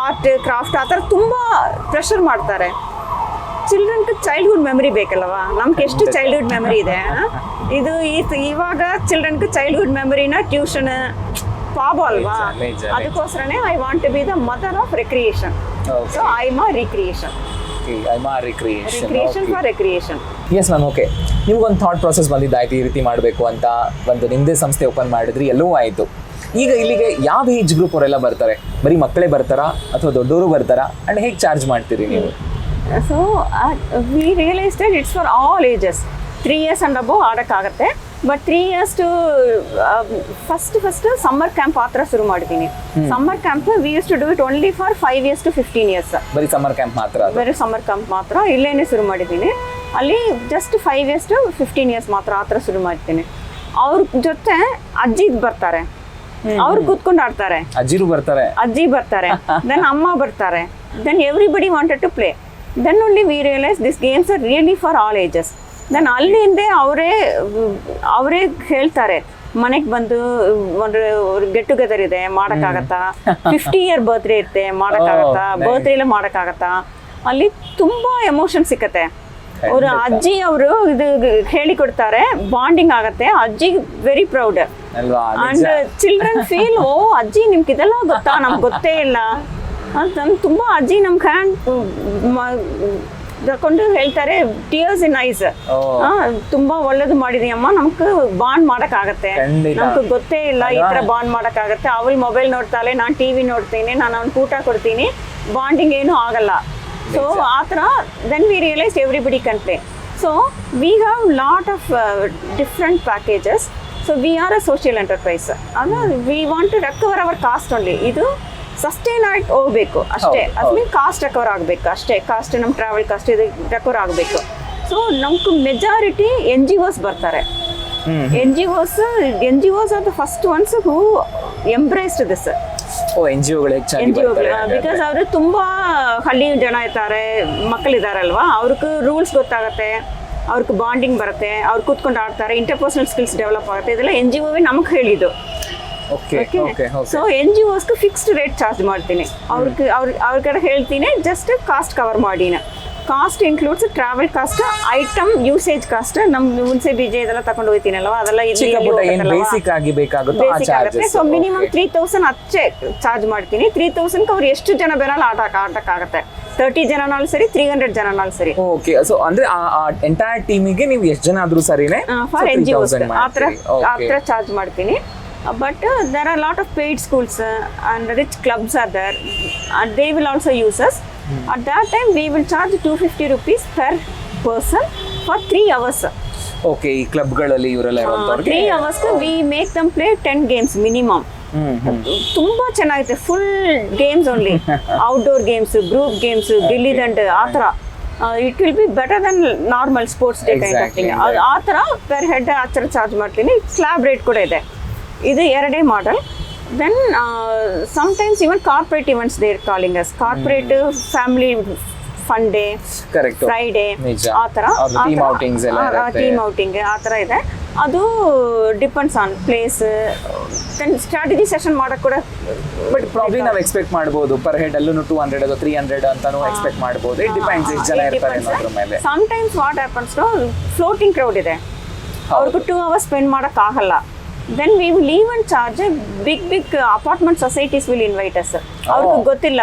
ಆರ್ಟ್ ಕ್ರಾಫ್ಟ್ ಆ ಥರ ತುಂಬ ಪ್ರೆಷರ್ ಮಾಡ್ತಾರೆ. ಚಿಲ್ಡ್ರನ್ಗೆ ಚೈಲ್ಡ್ಹುಡ್ ಮೆಮರಿ ಬೇಕಲ್ವಾ ನಮ್ಗೆ ಎಷ್ಟು ಚೈಲ್ಡ್ಹುಡ್ ಮೆಮರಿ ಇದೆ ಇದು ಇವಾಗ ಚಿಲ್ಡ್ರನ್ಗೆ ಚೈಲ್ಡ್ಹುಡ್ ಮೆಮರಿನ ಟ್ಯೂಷನ್ ಪಾಬ ಅಲ್ವಾ. ಅದಕ್ಕೋಸ್ಕರನೇ I want to be the mother of recreation so I ಮಾ recreation okay ಐಮಾ recreation recreation for recreation yes ma'am okay ನಿಮ್ಗೊಂದು ಥಾಟ್ ಪ್ರಾಸೆಸ್ ಬಂದಿದ್ದಾಯ್ತು ಈ ರೀತಿ ಮಾಡಬೇಕು ಅಂತ ಒಂದು ನಿಮ್ಮದೇ ಸಂಸ್ಥೆ ಓಪನ್ ಮಾಡಿದ್ರಿ ಎಲ್ಲವೂ ಆಯಿತು. ಈಗ ಇಲ್ಲಿಗೆ ಯಾವ ಏಜ್ ಗ್ರೂಪ್ ಅವರೆಲ್ಲ ಬರ್ತಾರೆ? ಬರೀ ಮಕ್ಕಳೇ ಬರ್ತಾರಾ ಅಥವಾ ದೊಡ್ಡವರು ಬರ್ತಾರಾ? ಆ್ಯಂಡ್ ಹೇಗೆ ಚಾರ್ಜ್ ಮಾಡ್ತೀರಿ ನೀವು? So we realise that it's for all ages three years and above ಆಡೋಕ್ಕಾಗತ್ತೆ. But three years to first first summer camp ಆ ಥರ ಶುರು ಮಾಡಿದ್ದೀನಿ summer camp we used to do it only for five years to fifteen years ಬರೀ summer camp ಮಾತ್ರ ಬರೀ ಬೇರೆ summer camp ಮಾತ್ರ. ಇಲ್ಲೇನೆ ಶುರು ಮಾಡಿದ್ದೀನಿ ಅಲ್ಲಿ just five years to fifteen years ಮಾತ್ರ ಆ ಥರ ಶುರು ಮಾಡ್ತೀನಿ ಅವ್ರ ಜೊತೆ ಅಜ್ಜಿ ಬರ್ತಾರೆ. ಅವ್ರು ಕೂತ್ಕೊಂಡು ಆಡ್ತಾರೆ. ಅಜ್ಜಿರು ಬರ್ತಾರೆ. ಅಜ್ಜಿ ಬರ್ತಾರೆ. ದೆನ್ ಅಮ್ಮ ಬರ್ತಾರೆ. Then everybody wanted to play then only we realise this games are really for all ages then ಅಲ್ಲಿಂದೇ ಅವರೇ ಅವರೇ ಹೇಳ್ತಾರೆ ಮನೆಗೆ ಬಂದು ಒಂದು ಗೆಟ್ ಟುಗೆದರ್ ಇದೆ ಮಾಡೋಕ್ಕಾಗತ್ತಾ? ಫಿಫ್ಟಿ ಇಯರ್ ಬರ್ತ್ಡೇ ಇರುತ್ತೆ ಮಾಡೋಕ್ಕಾಗತ್ತಾ? ಬರ್ತ್ಡೇಲೆ ಎಲ್ಲ ಮಾಡೋಕ್ಕಾಗತ್ತಾ? ಅಲ್ಲಿ ತುಂಬಾ ಎಮೋಷನ್ ಸಿಕ್ಕತ್ತೆ. ಅವರು ಅಜ್ಜಿ ಅವರು ಇದು ಹೇಳಿಕೊಡ್ತಾರೆ ಬಾಂಡಿಂಗ್ ಆಗತ್ತೆ ಅಜ್ಜಿ very proud and children feel ಓ ಅಜ್ಜಿ ನಿಮ್ಗೆ ಇದೆಲ್ಲ ಗೊತ್ತಾ? ನಮ್ಗೆ ಗೊತ್ತೇ ಇಲ್ಲ. ಅಂತ ತುಂಬ ತುಂಬಾ ಅಜ್ಜಿ ನಮ್ಗೆ ಹ್ಯಾಂಡ್ ತಕೊಂಡು ಹೇಳ್ತಾರೆ ಟಿಯರ್ಸ್ ಇನ್ ಐಸ್ ತುಂಬಾ ಒಳ್ಳೇದು ಮಾಡಿದೀಯಮ್ಮ ನಮ್ಗೆ ಬಾಂಡ್ ಮಾಡಕ್ ಆಗತ್ತೆ ನಮ್ಗೆ ಗೊತ್ತೇ ಇಲ್ಲ ಈ ತರ ಬಾಂಡ್ ಮಾಡಕ್ ಆಗತ್ತೆ ಅವಳು ಮೊಬೈಲ್ ನೋಡ್ತಾಳೆ ನಾನು ಟಿವಿ ನೋಡ್ತೀನಿ ನಾನು ಅವ್ನ ಊಟ ಕೊಡ್ತೀನಿ ಬಾಂಡಿಂಗ್ ಏನು ಆಗಲ್ಲ. ಸೊ ಆ ಥರ then we realise everybody country so we have lot of different packages so we are a social enterprise ಅದು we want to recover our cost only ಇದು ಸಸ್ಟೈನ್ ಆಗಿ ಹೋಗ್ಬೇಕು ಅಷ್ಟೇ. ಅಟ್ ಅದ್ಮೇಲೆ ಕಾಸ್ಟ್ ರೆಕವರ್ ಆಗಬೇಕು ಅಷ್ಟೇ. ಕಾಸ್ಟ್ ನಮ್ಮ ಟ್ರಾವೆಲ್ ಕಾಸ್ಟ್ ಇದು ರೆಕವರ್ ಆಗಬೇಕು. ಸೊ ನಮ್ಗೆ ಮೆಜಾರಿಟಿ ಎನ್ ಜಿ ಒಸ್ ಬರ್ತಾರೆ. N G Os N G Os are the first ones who embraced this O N G ಒಗಳು ಎನ್ ಜಿ ಬರ್ತಾರೆ. ಬಿಕಾಸ್ ಅವರು ತುಂಬಾ ಹಳ್ಳಿ ಜನ ಇರ್ತಾರೆ ಮಕ್ಕಳಿದಾರಲ್ವಾ? ಅವ್ರಿಗೆ ರೂಲ್ಸ್ ಗೊತ್ತಾಗತ್ತೆ ಅವ್ರಿಗೆ ಬಾಂಡಿಂಗ್ ಬರುತ್ತೆ ಅವ್ರು ಕೂತ್ಕೊಂಡು ಆಡ್ತಾರೆ ಇಂಟರ್ಪರ್ಸನಲ್ ಸ್ಕಿಲ್ಸ್ ಡೆವಲಪ್ ಆಗುತ್ತೆ. ಇದೆಲ್ಲ ಎನ್ ಜಿ ಒವೇ ನಮಗೆ ಹೇಳಿದ್ದು. So N G Os fixed rate charge ಮಾಡ್ತೀನಿ. ಅವ್ರಿಗೆ ಅವ್ರ ಅವ್ರ ಕಡೆ ಹೇಳ್ತೀನಿ ಜಸ್ಟ್ ಕಾಸ್ಟ್ ಕವರ್ ಮಾಡಿನ. Cost includes travel cost item usage cost ನಮ್ ಹುಣಸೆ ಬೀಜ ಇದೆಲ್ಲ ತಗೊಂಡು ಹೋಗ್ತೀನಲ್ವ ಅದೆಲ್ಲ ಬೇಸಿಕ್ ಆಗಿ ಬೇಕಾಗುತ್ತೆ ಸೊ ಮಿನಿಮಮ್ ತ್ರೀ ತೌಸಂಡ್ ಅಚ್ಚೆ ಚಾರ್ಜ್ ಮಾಡ್ತೀನಿ. ತ್ರೀ ತೌಸಂಡ್ ಅವ್ರು ಎಷ್ಟು ಜನ ಬೇರಲ್ಲ ಆಟ ಆಟಕ್ಕಾಗತ್ತೆ ತರ್ಟಿ ಜನನಾಲ್ ಸರಿ ತ್ರೀ ಹಂಡ್ರೆಡ್ ಜನನಾಲ್ ಸರಿ. ಓಕೆ ಸೊ ಅಂದ್ರೆ ಆ ಎಂಟೈರ್ ಟೀಮಿಗೆ ನೀವು ಎಷ್ಟು ಜನ ಆದ್ರೂ ಸರಿನೇ ಫಾರ್ ಎನ್ ಜಿ ಆ ಥರ ಆ but there are lot of paid schools and rich clubs are there and they will also use us at that time we will charge two fifty rupees per person for three hours okay ಈ ಕ್ಲಬ್ಗಳಲ್ಲಿ ಇವರೆಲ್ಲ three ಅವರ್ಸ್ಗೆ we make them play ten games minimum ತುಂಬಾ ಚೆನ್ನಾಗಿದೆ full games only outdoor games group games gilli dand ಆ ಥರ it will be better than normal sports day kind ಆ ಥರ per head ಆ ಥರ ಚಾರ್ಜ್ ಮಾಡ್ತೀನಿ. ಸ್ಲ್ಯಾಬ್ ರೇಟ್ ಕೂಡ ಇದೆ. ಇದು ಎರಡೇ model then sometimes even corporate events there calling us corporate family fun day correct Friday. ಆ ಥರ. ಟೀಮ್ ಔಟಿಂಗ್ಸ್ ಎಲ್ಲ ಆ ಟೀಮ್ ಔಟಿಂಗ್ ಆ ಥರ ಇದೆ. ಅದು depends on place then strategy session ಮಾಡಕ್ ಕೂಡ ಬಟ್ ಪ್ರಾಬ್ಲಿ ನಾವು ಎಕ್ಸ್ಪೆಕ್ಟ್ ಮಾಡ್ಬೋದು. ಪರ್ ಹೆಡ್ ಅಲ್ಲೂ ಟೂ ಹಂಡ್ರೆಡ್ ಅಥವಾ ತ್ರೀ ಹಂಡ್ರೆಡ್ ಅಂತಾನು ಎಕ್ಸ್ಪೆಕ್ಟ್ ಮಾಡ್ಬೋದು. ಇಟ್ ಡಿಪೆಂಡ್ಸ್ ಎಷ್ಟು ಜನ ಇರ್ತಾರೆ ಅನ್ನೋದ್ರ ಮೇಲೆ. Sometimes what happens floating crowd ಇದೆ. ಅವ್ರಿಗೂ ಟೂ ಅವರ್ಸ್ ಸ್ಪೆಂಡ್ ಮಾಡೋಕ್ಕಾಗಲ್ಲ then we will even charge big big apartment societies will invite us ಅವ್ರಿಗೆ ಗೊತ್ತಿಲ್ಲ.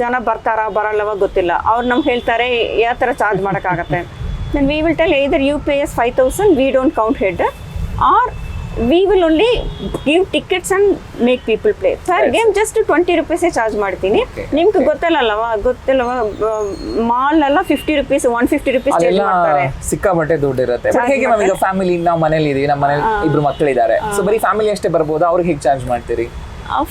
ಜನ ಬರ್ತಾರಾ ಬರಲ್ಲವ ಗೊತ್ತಿಲ್ಲ. ಅವ್ರು ನಮ್ಗೆ ಹೇಳ್ತಾರೆ ಯಾವ ಥರ charge ಮಾಡೋಕ್ಕಾಗತ್ತೆ. Then we will tell either you pay us five thousand we don't count head or we will only give tickets and make people play per game just twenty ರುಪೀಸೇ charge ಮಾಡ್ತೀನಿ. ನಿಮ್ಗೆ ಗೊತ್ತಲ್ಲವ? ಗೊತ್ತಿಲ್ಲವ? ಮಾಲ್ ಎಲ್ಲ fifty rupees one fifty rupees ಸಿಕ್ಕಾಪಟ್ಟೆ ದುಡ್ಡು ಇರುತ್ತೆ. ಹೇಗೆ ನಮಗೆ ಫ್ಯಾಮಿಲಿ ನಾವು ಮನೇಲಿ ಇದೀವಿ ನಮ್ಮ ಮನೇಲಿ ಇಬ್ರು ಮಕ್ಕಳಿದ್ದಾರೆ ಸೊ ಬರೀ ಫ್ಯಾಮಿಲಿ ಅಷ್ಟೇ ಬರ್ಬೋದು ಅವ್ರಿಗೆ ಹೇಗೆ ಚಾರ್ಜ್ ಮಾಡ್ತೀರಿ?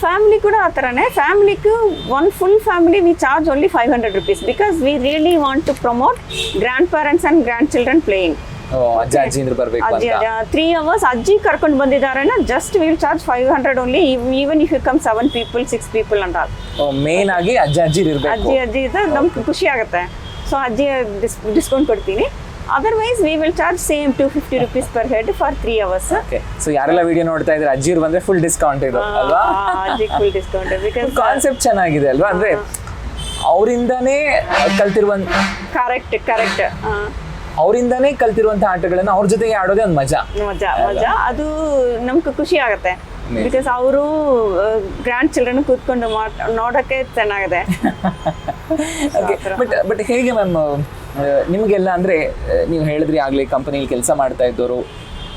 ಫ್ಯಾಮಿಲಿ ಕೂಡ ಆ ಥರನೇ. ಫ್ಯಾಮಿಲಿಗೂ one full family we charge only five hundred rupees because we really want to promote grandparents and grandchildren playing ಓ, ಅಜ್ಜ ಬರ್ಬೇಕು ಅಜ್ಜಿ ಅಂತ? ತ್ರೀ ಅವರ್ಸ್ ಅಜ್ಜಿ ಕರ್ಕೊಂಡು ಬಂದಿದ್ದಾರೆ just will charge five hundred only even if you come seven people six people ಅಂತ main ಆಗಿ ಅಜ್ಜ ಅಜ್ಜಿ ಇರ್ಬೇಕು. ಅಜ್ಜಿ ಅಜ್ಜಿ ಇದ್ರೆ ನಮ್ಗೆ ಖುಷಿ ಆಗುತ್ತೆ. ಸೊ ಅಜ್ಜಿ ಡಿಸ್ಕೌಂಟ್ ಕೊಡ್ತೀನಿ. Otherwise we will charge same two fifty rupees per head for three hours okay so ಯಾರೆಲ್ಲ ವಿಡಿಯೋ ನೋಡ್ತಾ ಇದ್ರೆ ಅಜ್ಜಿರ್ ಬಂದ್ರೆ ಫುಲ್ ಡಿಸ್ಕೌಂಟ್ ಇದು ಅಲ್ವಾ? ಫುಲ್ ಡಿಸ್ಕೌಂಟ್ ಬಿಕಾಸ್ ಕಾನ್ಸೆಪ್ಟ್ ಚೆನ್ನಾಗಿದೆ ಅಲ್ವಾ? ಅಂದ್ರೆ ಅವರಿಂದಾನೇ ಕಲ್ತಿರುವಂತ ಕರೆಕ್ಟ್ ಕರೆಕ್ಟ್ ಅವರಿಂದಾನೇ ಕಲ್ತಿರುವಂತಹ ಆಟಗಳನ್ನ ಅವ್ರ ಜೊತೆಗೆ ಆಡೋದೇ ಒಂದು ಮಜಾ. ಮಜಾ ಮಜಾ. ಅದು ನಮ್ಗೆ ಖುಷಿ ಆಗುತ್ತೆ. ಬಿಕಾಸ್ ಅವರು ಗ್ರ್ಯಾಂಡ್ ಚಿಲ್ಡ್ರನ್ ಕೂತ್ಕೊಂಡು ನೋಡಕ್ಕೆ ಚೆನ್ನಾಗಿದೆ. ಬಟ್ ಬಟ್ ಹೇಗೆ ಮ್ಯಾಮ್ ನಿಮಗೆಲ್ಲ ಅಂದ್ರೆ ನೀವು ಹೇಳಿದ್ರಿ ಆಗ್ಲಿ ಕಂಪನಿಲಿ ಕೆಲಸ ಮಾಡ್ತಾ ಇದ್ದವರು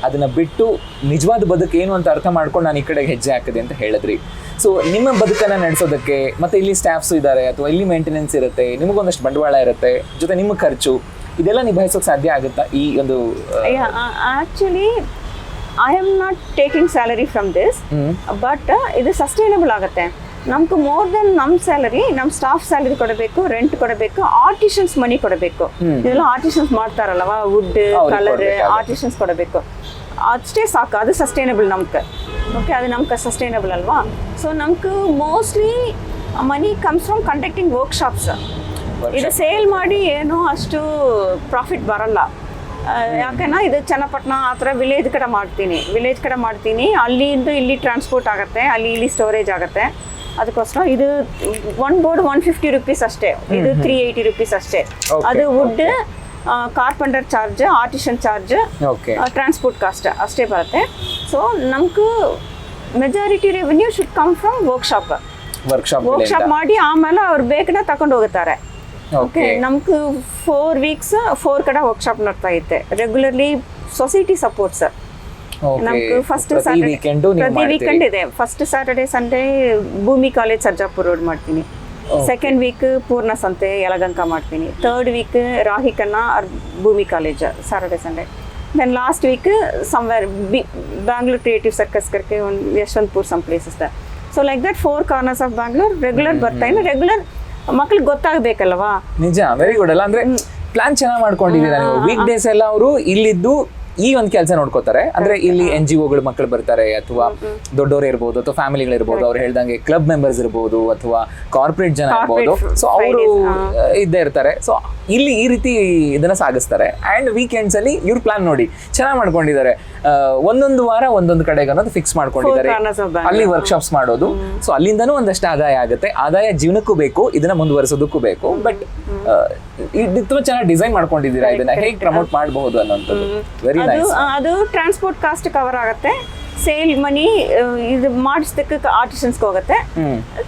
ಅದನ್ನ ಬಿಟ್ಟು ನಿಜವಾದ ಬದುಕು ಏನು ಅಂತ ಅರ್ಥ ಮಾಡ್ಕೊಂಡು ನಾನು ಈ ಕಡೆಗೆ ಹೆಜ್ಜೆ ಹಾಕಿದೆ ಅಂತ ಹೇಳಿದ್ರಿ. ಸೊ ನಿಮ್ಮ ಬದುಕನ್ನ ನಡೆಸೋದಕ್ಕೆ ಮತ್ತೆ ಇಲ್ಲಿ ಸ್ಟಾಫ್ಸ್ ಇದ್ದಾರೆ ಅಥವಾ ಇಲ್ಲಿ ಮೇಂಟೆನೆನ್ಸ್ ಇರುತ್ತೆ ನಿಮಗೊಂದಷ್ಟು ಬಂಡವಾಳ ಇರುತ್ತೆ ಜೊತೆ ನಿಮ್ಮ ಖರ್ಚು ಇದೆಲ್ಲ ನಿಭಾಯಿಸೋಕೆ ಸಾಧ್ಯ ಆಗುತ್ತಾ ಈ ಒಂದು actually I am not taking salary from this but ಇದು ಸಸ್ಟೈನಬಲ್ ಆಗುತ್ತೆ. ನಮ್ಗೆ ಮೋರ್ ದೆನ್ ನಮ್ಮ ಸ್ಯಾಲರಿ ನಮ್ಮ ಸ್ಟಾಫ್ ಸ್ಯಾಲರಿ ಕೊಡಬೇಕು ರೆಂಟ್ ಕೊಡಬೇಕು ಆರ್ಟಿಷನ್ಸ್ ಮನಿ ಕೊಡಬೇಕು. ಇದೆಲ್ಲ ಆರ್ಟಿಷನ್ಸ್ ಮಾಡ್ತಾರಲ್ವಾ ವುಡ್ ಕಲರ್. ಆರ್ಟಿಷನ್ಸ್ ಕೊಡಬೇಕು. ಅಷ್ಟೇ ಸಾಕು ಅದು ಸಸ್ಟೈನಬಲ್ ನಮ್ಗೆ. ಓಕೆ ಅದು ನಮ್ಗೆ ಸಸ್ಟೈನಬಲ್ ಅಲ್ವಾ? ಸೊ ನಮ್ಗೆ mostly money comes from conducting workshops ಇದು ಸೇಲ್ ಮಾಡಿ ಏನು ಅಷ್ಟು ಪ್ರಾಫಿಟ್ ಬರಲ್ಲ. ಯಾಕೆನಾ ಯಾಕಂದ್ರೆ ಇದು ಚನ್ನಪಟ್ಟಣ ಆ ಥರ ವಿಲೇಜ್ ಕಡೆ ಮಾಡ್ತೀನಿ. ವಿಲೇಜ್ ಕಡೆ ಮಾಡ್ತೀನಿ. ಅಲ್ಲಿಂದ ಇಲ್ಲಿ ಟ್ರಾನ್ಸ್ಪೋರ್ಟ್ ಆಗುತ್ತೆ ಅಲ್ಲಿ ಇಲ್ಲಿ ಸ್ಟೋರೇಜ್ ಆಗುತ್ತೆ. ಅದಕ್ಕೋಸ್ಕರ ಇದು one board one fifty rupees ಅಷ್ಟೇ. ಇದು ತ್ರೀ ಏಯ್ಟಿ ರುಪೀಸ್ ಅಷ್ಟೇ. ಅದು wood carpenter charge artisan charge transport cost ಅಷ್ಟೇ ಬರುತ್ತೆ. ಸೊ ನಮ್ಗೆ majority revenue should come from workshop workshop workshop ಮಾಡಿ ಆಮೇಲೆ ಅವ್ರು ಬೇಕನ್ನ ತಗೊಂಡು ಹೋಗುತ್ತಾರೆ. ಓಕೆ ನಮ್ಗೆ ಫೋರ್ ವೀಕ್ಸ್ ಫೋರ್ ಕಡೆ ವರ್ಕ್ಶಾಪ್ ನಡ್ತಾ ಐತೆ. ರೆಗ್ಯುಲರ್ಲಿ ಸೊಸೈಟಿ ಸಪೋರ್ಟ್ಸ್ ನಮ್ಗೆ ಫಸ್ಟ್ ಪ್ರತಿ ವೀಕೆಂಡು ನೀವು ಪ್ರತಿ ವೀಕೆಂಡ್ ಮಾಡ್ತೀರಿ ಇದೆ. First Saturday Sunday Bhoomi college Sarjapura road ಮಾಡ್ತೀನಿ. ಸೆಕೆಂಡ್ ವೀಕ್ ಪೂರ್ಣ ಸಂತೆ ಯಲಗಂಕ ಮಾಡ್ತೀನಿ. Third week ರಾಹಿಕನ್ನ or Bhoomi college Saturday Sunday then last week somewhere B Bangalore creative circus ಕರ್ಕೆ ಒಂದು Yeshwantpur some places so like that four corners of Bangalore regular ಬರ್ತಾ ಇನ್ನು regular ಮಕ್ಳಿಗೆ ಗೊತ್ತಾಗಬೇಕಲ್ವಾ? ನಿಜ ವೆರಿ ಗುಡ್ ಅಲ್ಲ. ಅಂದ್ರೆ ಪ್ಲಾನ್ ಚೆನ್ನಾಗಿ ಮಾಡ್ಕೊಂಡಿದ್ದೀರಾ ನೀವು? ವೀಕ್ ಡೇಸ್ ಎಲ್ಲ ಅವರು ಇಲ್ಲಿದ್ದು ಈ ಒಂದು ಕೆಲಸ ನೋಡ್ಕೋತಾರೆ. ಅಂದ್ರೆ ಇಲ್ಲಿ ಎನ್ ಜಿ ಒಗಳು ಮಕ್ಕಳು ಬರ್ತಾರೆ ಅಥವಾ ದೊಡ್ಡವರು ಇರ್ಬೋದು ಅಥವಾ ಫ್ಯಾಮಿಲಿಗಳು ಇರ್ಬೋದು ಅವ್ರು ಹೇಳ್ದಂಗೆ ಕ್ಲಬ್ ಮೆಂಬರ್ಸ್ ಇರ್ಬೋದು ಅಥವಾ ಕಾರ್ಪೊರೇಟ್ ಜನ ಇರ್ಬೋದು. ಸೊ ಅವರು ಇದ್ದೇ ಇರ್ತಾರೆ. ಸೊ ಇಲ್ಲಿ ಈ ರೀತಿ ಇದನ್ನ ಸಾಗಿಸ್ತಾರೆ. ಅಂಡ್ ವೀಕೆಂಡ್ಸ್ ಅಲ್ಲಿ ಇವ್ರ ಪ್ಲಾನ್ ನೋಡಿ ಚೆನ್ನಾಗಿ ಮಾಡ್ಕೊಂಡಿದ್ದಾರೆ. ಒಂದೊಂದು ವಾರ ಒಂದೊಂದು ಕಡೆಗೆ ಅನ್ನೋದು ಫಿಕ್ಸ್ ಮಾಡ್ಕೊಂಡಿದ್ದಾರೆ. ಅಲ್ಲಿ ವರ್ಕ್ಶಾಪ್ಸ್ ಮಾಡೋದು. ಸೊ ಅಲ್ಲಿಂದನೂ ಒಂದಷ್ಟು ಆದಾಯ ಆಗುತ್ತೆ. ಆದಾಯ ಜೀವನಕ್ಕೂ ಬೇಕು ಇದನ್ನ ಮುಂದುವರಿಸೋದಕ್ಕೂ ಬೇಕು. ಬಟ್ ಇದು ತುಂಬಾ ಚೆನ್ನಾಗಿ ಡಿಸೈನ್ ಮಾಡ್ಕೊಂಡಿದ್ದೀರಾ ಇದನ್ನ. ಹೇಗೆ ಪ್ರಮೋಟ್ ಮಾಡಬಹುದು ಅನ್ನೋಂಥದ್ದು. ವೆರಿ ಅದು ಅದು ಟ್ರಾನ್ಸ್ಪೋರ್ಟ್ ಕಾಸ್ಟ್ ಕವರ್ ಆಗುತ್ತೆ. ಸೇಲ್ ಮನಿ ಇದು ಮಾಡಿಸ್ದಕ್ಕೆ ಆರ್ಟಿಸನ್ಸ್ ಹೋಗುತ್ತೆ.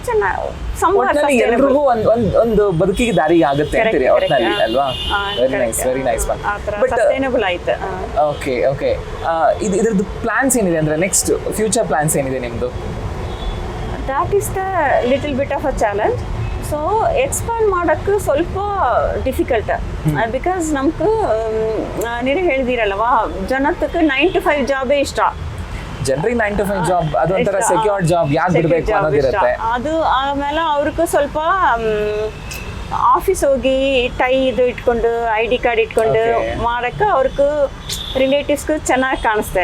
ಚೆನ್ನಾಗಿ ಎಲ್ರಿಗೂ ಒಂದ್ ಒಂದ್ ಒಂದು ಬದುಕಿಗೆ ದಾರಿ ಆಗುತ್ತೆ ಅಂತೀರಿ ಒಟ್ನಲ್ಲಿ ಅಲ್ವಾ? Very nice very nice but sustainable ಆಯ್ತು. ಓಕೆ ಓಕೆ ಇದು ಇದ್ರದ್ದು ಪ್ಲಾನ್ಸ್ ಏನಿದೆ ಅಂದ್ರೆ ನೆಕ್ಸ್ಟ್ ಫ್ಯೂಚರ್ ಪ್ಲಾನ್ಸ್ ಏನಿದೆ ನಿಮ್ದು? That is the little bit of a challenge so expand ಮಾಡೋಕ್ಕೆ ಸ್ವಲ್ಪ ಡಿಫಿಕಲ್ಟ್ ಬಿಕಾಸ್ ನಮ್ಗೆ ನೀರು ಹೇಳಿದಿರಲ್ವಾ ಜನತಕ್ಕೆ ನೈನ್ ಟು ಫೈವ್ ಜಾಬೇ ಇಷ್ಟ ಜನರಿಗೆ ನೈನ್ ಟು ಫೈವ್ ಜಾಬ್ ಅದು ಒಂಥರ. ಸೆಕ್ಯೂರ್ಡ್ ಜಾಬ್ ಯಾಕೆ ಬಿಡಬೇಕು ಅನ್ನೋದಿರುತ್ತೆ. ಅದು ಆಮೇಲೆ ಅವ್ರಿಗೂ ಸ್ವಲ್ಪ ಆಫೀಸ್ ಹೋಗಿ ಟೈ ಇದು ಇಟ್ಕೊಂಡು ಐ ಡಿ ಕಾರ್ಡ್ ಇಟ್ಕೊಂಡು. ಮಾಡಕ್ಕೆ ಅವ್ರಿಗೂ ರಿಲೇಟಿವ್ಸ್ಗೂ ಚೆನ್ನಾಗಿ ಕಾಣಿಸ್ತೆ.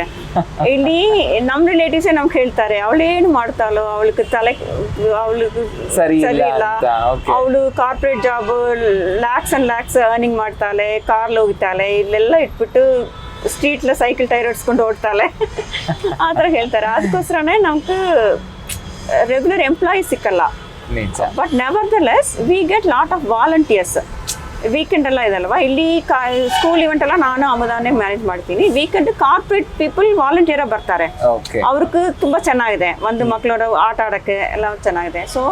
ಇಲ್ಲಿ ನಮ್ಮ ರಿಲೇಟಿವ್ಸೇ ನಮ್ಗೆ ಹೇಳ್ತಾರೆ ಅವಳೇನು ಮಾಡ್ತಾಳೋ ಅವಳಿಗೆ ತಲೆ ಅವಳಿಗೆ ಸರಿ ಇಲ್ಲ ಅವಳು corporate job lakhs and lakhs earning ಮಾಡ್ತಾಳೆ ಕಾರ್ ಹೋಗ್ತಾಳೆ ಇಲ್ಲೆಲ್ಲ ಇಟ್ಬಿಟ್ಟು ಸ್ಟ್ರೀಟ್ಲ ಸೈಕಲ್ ಟೈರ್ ಹೊಡ್ಸ್ಕೊಂಡು ಓಡ್ತಾಳೆ. ಆ ಥರ ಹೇಳ್ತಾರೆ. ಅದಕ್ಕೋಸ್ಕರನೇ ನಮ್ಗೆ ರೆಗ್ಯುಲರ್ ಎಂಪ್ಲಾಯಿ ಸಿಕ್ಕಲ್ಲ. But never the less we get lot of volunteers weekend ಎಲ್ಲ ಇದಲ್ವಾ? ಇಲ್ಲಿ ಕಾ ಸ್ಕೂಲ್ ಇವೆಂಟ್ ಎಲ್ಲ ನಾನು ಅಮದಾನೆ ಮ್ಯಾನೇಜ್ ಮಾಡ್ತೀನಿ. ವೀಕೆಂಡ್ ಕಾರ್ಪೊರೇಟ್ ಪೀಪಲ್ ವಾಲಂಟಿಯರ್ ಬರ್ತಾರೆ. ಅವ್ರಿಗೆ ತುಂಬ ಚೆನ್ನಾಗಿದೆ. ಒಂದು ಮಕ್ಕಳೋட ಆಟ ಆಡೋಕ್ಕೆ ಎಲ್ಲ ಚೆನ್ನಾಗಿದೆ. So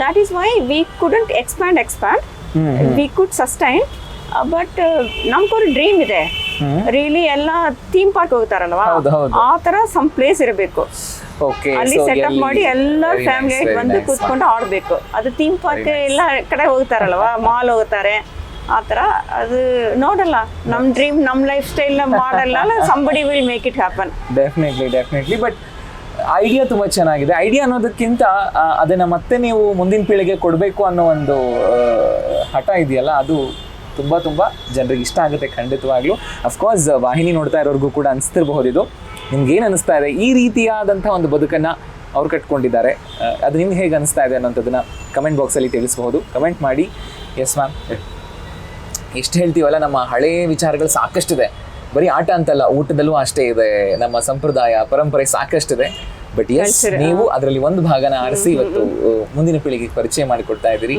that is why we couldn't expand expand we could sustain but ನಮ್ಗೊಂದು ಡ್ರೀಮ್ ಇದೆ. ರಿಯಲಿ ಎಲ್ಲ ಥೀಮ್ ಪಾರ್ಕ್ ಹೋಗ್ತಾರಲ್ವಾ. ಆ ತರ ಸಮ್ ಪ್ಲೇಸ್ ಇರಬೇಕು. ಓಕೆ ಅಲ್ಲಿ ಸೆಟಪ್ ಮಾಡಿ ಎಲ್ಲ ಫ್ಯಾಮಿಲಿ ಬಂದು ಕೂತ್ಕೊಂಡು ಆಡ್ಬೇಕು. ಅದು ಥೀಮ್ ಪಾರ್ಕ್ ಎಲ್ಲ ಕಡೆ ಹೋಗ್ತಾರಲ್ವಾ? ಮಾಲ್ ಹೋಗ್ತಾರೆ. ಆ ತರ ಅದು ನೋಡಲ್ಲ. ನಮ್ಮ ಡ್ರೀಮ್ ನಮ್ಮ ಲೈಫ್ ಸ್ಟೈಲ್ ಮಾಡಲ್ಲ. Somebody will make it happen definitely definitely but idea ತುಂಬಾ ಚೆನ್ನಾಗಿದೆ. ಐಡಿಯಾ ಅನ್ನೋದಕ್ಕಿಂತ ಅದನ್ನ ಮತ್ತೆ ನೀವು ಮುಂದಿನ ಪೀಳಿಗೆ ಕೊಡಬೇಕು ಅನ್ನೋ ಒಂದು ಹಠ ಇದೆಯಲ್ಲ ಅದು ತುಂಬಾ ತುಂಬ ಜನರಿಗೆ ಇಷ್ಟ ಆಗುತ್ತೆ ಖಂಡಿತವಾಗ್ಲೂ. ಅಫ್ಕೋರ್ಸ್ ವಾಹಿನಿ ನೋಡ್ತಾ ಇರೋರ್ಗೂ ಕೂಡ ಅನಿಸ್ತಿರಬಹುದು ಇದು. ನಿಮ್ಗೆ ಏನು ಅನಿಸ್ತಾ ಇದೆ? ಈ ರೀತಿಯಾದಂಥ ಒಂದು ಬದುಕನ್ನು ಅವ್ರು ಕಟ್ಕೊಂಡಿದ್ದಾರೆ. ಅದು ನಿಮ್ಗೆ ಹೇಗೆ ಅನಿಸ್ತಾ ಇದೆ ಅನ್ನೋಂಥದ್ದನ್ನು ಕಮೆಂಟ್ ಬಾಕ್ಸಲ್ಲಿ ತಿಳಿಸಬಹುದು. ಕಮೆಂಟ್ ಮಾಡಿ. ಎಸ್ ಮ್ಯಾಮ್ ಎಷ್ಟು ಹೇಳ್ತೀವಲ್ಲ, ನಮ್ಮ ಹಳೇ ವಿಚಾರಗಳು ಸಾಕಷ್ಟಿದೆ. ಬರೀ ಆಟ ಅಂತಲ್ಲ, ಊಟದಲ್ಲೂ ಅಷ್ಟೇ ಇದೆ. ನಮ್ಮ ಸಂಪ್ರದಾಯ, ಪರಂಪರೆ ಸಾಕಷ್ಟಿದೆ. ಬಟ್ ಎಸ್ ನೀವು ಅದರಲ್ಲಿ ಒಂದು ಭಾಗನ ಆರಿಸಿ ಇವತ್ತು ಮುಂದಿನ ಪೀಳಿಗೆಗೆ ಪರಿಚಯ ಮಾಡಿಕೊಡ್ತಾ ಇದ್ದೀರಿ.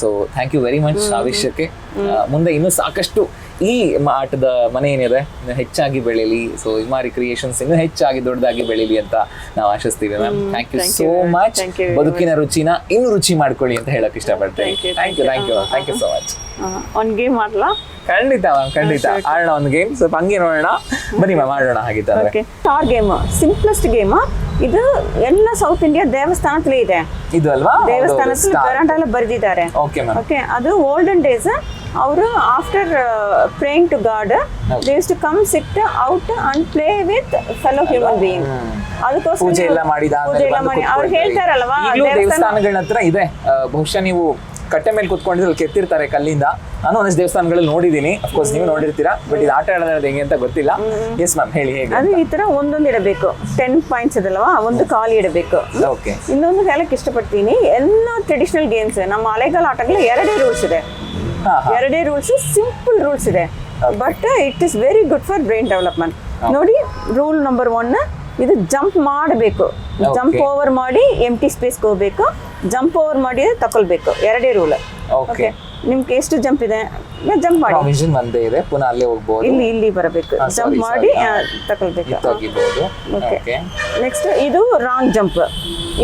So thank you very much ಆ ವಿಷಯಕ್ಕೆ ಮುಂದೆ ಇನ್ನೂ ಸಾಕಷ್ಟು ಈ ಆಟದ ಮನೆ ಏನಿದೆ? ಹೆಚ್ಚಾಗಿ ಬೆಳೀಲಿ. ಸೊ ಇಮಾರಿ ಕ್ರಿಯೇಷನ್ಸ್ ಇನ್ನೂ ಹೆಚ್ಚಾಗಿ ದೊಡ್ಡದಾಗಿ ಬೆಳೀಲಿ ಅಂತ ನಾವು ಆಶಿಸ್ತೀವಿ ma'am thank you so much ಬದುಕಿನ ರುಚಿನ ಇನ್ನು ರುಚಿ ಮಾಡ್ಕೊಳ್ಳಿ ಅಂತ ಹೇಳಕ್ ಇಷ್ಟಪಡ್ತೇನೆ. Thank you thank you thank you so much ಒಂದು ಗೇಮ್ ಮಾಡಲಾ? ಖಂಡಿತ ಮ್ಯಾಮ್ ಖಂಡಿತ. ಆಡೋಣ ಒಂದು ಗೇಮ್ ಸ್ವಲ್ಪ ಹಂಗೆ ನೋಡೋಣ. ಬನ್ನಿ ಮ್ಯಾಮ್ ಆಡೋಣ ಹಾಗಿದ್ದಾರೆ okay star game simplest game ಇದು ಎಲ್ಲ ಸೌತ್ ಇಂಡಿಯಾ ದೇವಸ್ಥಾನದಲ್ಲಿ ಇದೆ. ಇದು ಅಲ್ವಾ? ದೇವಸ್ಥಾನದಲ್ಲಿ ಬರೆದಿದ್ದಾರೆ. ಓಕೆ ಮ್ಯಾಮ್ ಓಕೆ ಅದು ಓಲ್ಡನ್ ಡೇಸ್ ಅವರು after praying to god days to come sit out and play with fellow human being ಅದಕ್ಕೋಸ್ಕರ ಪೂಜೆ ಎಲ್ಲ ಮಾಡಿದ ಪೂಜೆ ಎಲ್ಲ ಮಾಡಿ ಅವ್ರು ಹೇಳ್ತಾರಲ್ವಾ ದೇವಸ್ಥಾನಗಳ ಹತ್ರ ಇದೆ. ಬಹುಶಃ ನೀವು ಕಟ್ಟೆ ಮೇಲೆ ಕುತ್ಕೊಂಡಿದ್ರೆ ಅಲ್ಲಿ ಕೆತ್ತಿರ್ತಾರೆ ಕಲ್ಲಿಂದ. ನಾನು ಒಂದಷ್ಟು ದೇವಸ್ಥಾನಗಳಲ್ಲಿ ನೋಡಿದೀನಿ ಅಫ್ಕೋರ್ಸ್ ನೀವು ನೋಡಿರ್ತೀರಾ ಬಟ್ ಇದು ಆಟ ಆಡೋದು ಹೆಂಗೆ ಅಂತ ಗೊತ್ತಿಲ್ಲ. ಎಸ್ ಮ್ಯಾಮ್ ಹೇಳಿ ಹೇಗೆ ಅಂದ್ರೆ ಈ ತರ ಒಂದೊಂದು ಇಡಬೇಕು. ಟೆನ್ ಪಾಯಿಂಟ್ಸ್ ಇದಲ್ವಾ ಒಂದು ಖಾಲಿ ಇಡಬೇಕು. ಓಕೆ ಇನ್ನೊಂದು ಹೇಳಕ್ ಇಷ್ಟಪಡ್ತೀನಿ ಎಲ್ಲ ಟ್ರೆಡಿಷನಲ್ ಗೇಮ್ಸ್ ನಮ್ಮ ಹಳೆಗಾಲ ಆಟಗಳು ಎರಡೇ ರೂಲ್ಸ್ ಇದೆ. ಎರಡೇ ರೂಲ್ಸ್ ಸಿಂಪಲ್ ರೂಲ್ಸ್ ಇದೆ. But it is very good for brain development ನೋಡಿ ರೂಲ್ ನಂಬರ್ ಒನ್ ಇದು ಜಂಪ್ ಮಾಡಬೇಕು. ಜಂಪ್ ಓವರ್ ಮಾಡಿ ಎಂಟಿ ಸ್ಪೇಸ್ಗೆ ಹೋಗ್ಬೇಕು ಜಂಪ್ ಓವರ್ ಮಾಡಿ ತಕೊಳ್ಬೇಕು ಎರಡೇ ರೂಲ್ ಓಕೆ ನಿಮ್ಗೆ ಎಷ್ಟು ಜಂಪ್ ಇದೆ? ಜಂಪ್ ಮಾಡಿ. ಪ್ರಾವಿಷನ್ ಒಂದೇ ಇದೆ. ಪುನಃ ಅಲ್ಲೇ ಹೋಗ್ಬೋದು. ಇಲ್ಲಿ ಇಲ್ಲಿ ಬರಬೇಕು. ಜಂಪ್ ಮಾಡಿ. ತಗೊಳ್ಬೇಕು. ಓಕೆ ನೆಕ್ಸ್ಟ್ ಇದು ರಾಂಗ್ ಜಂಪ್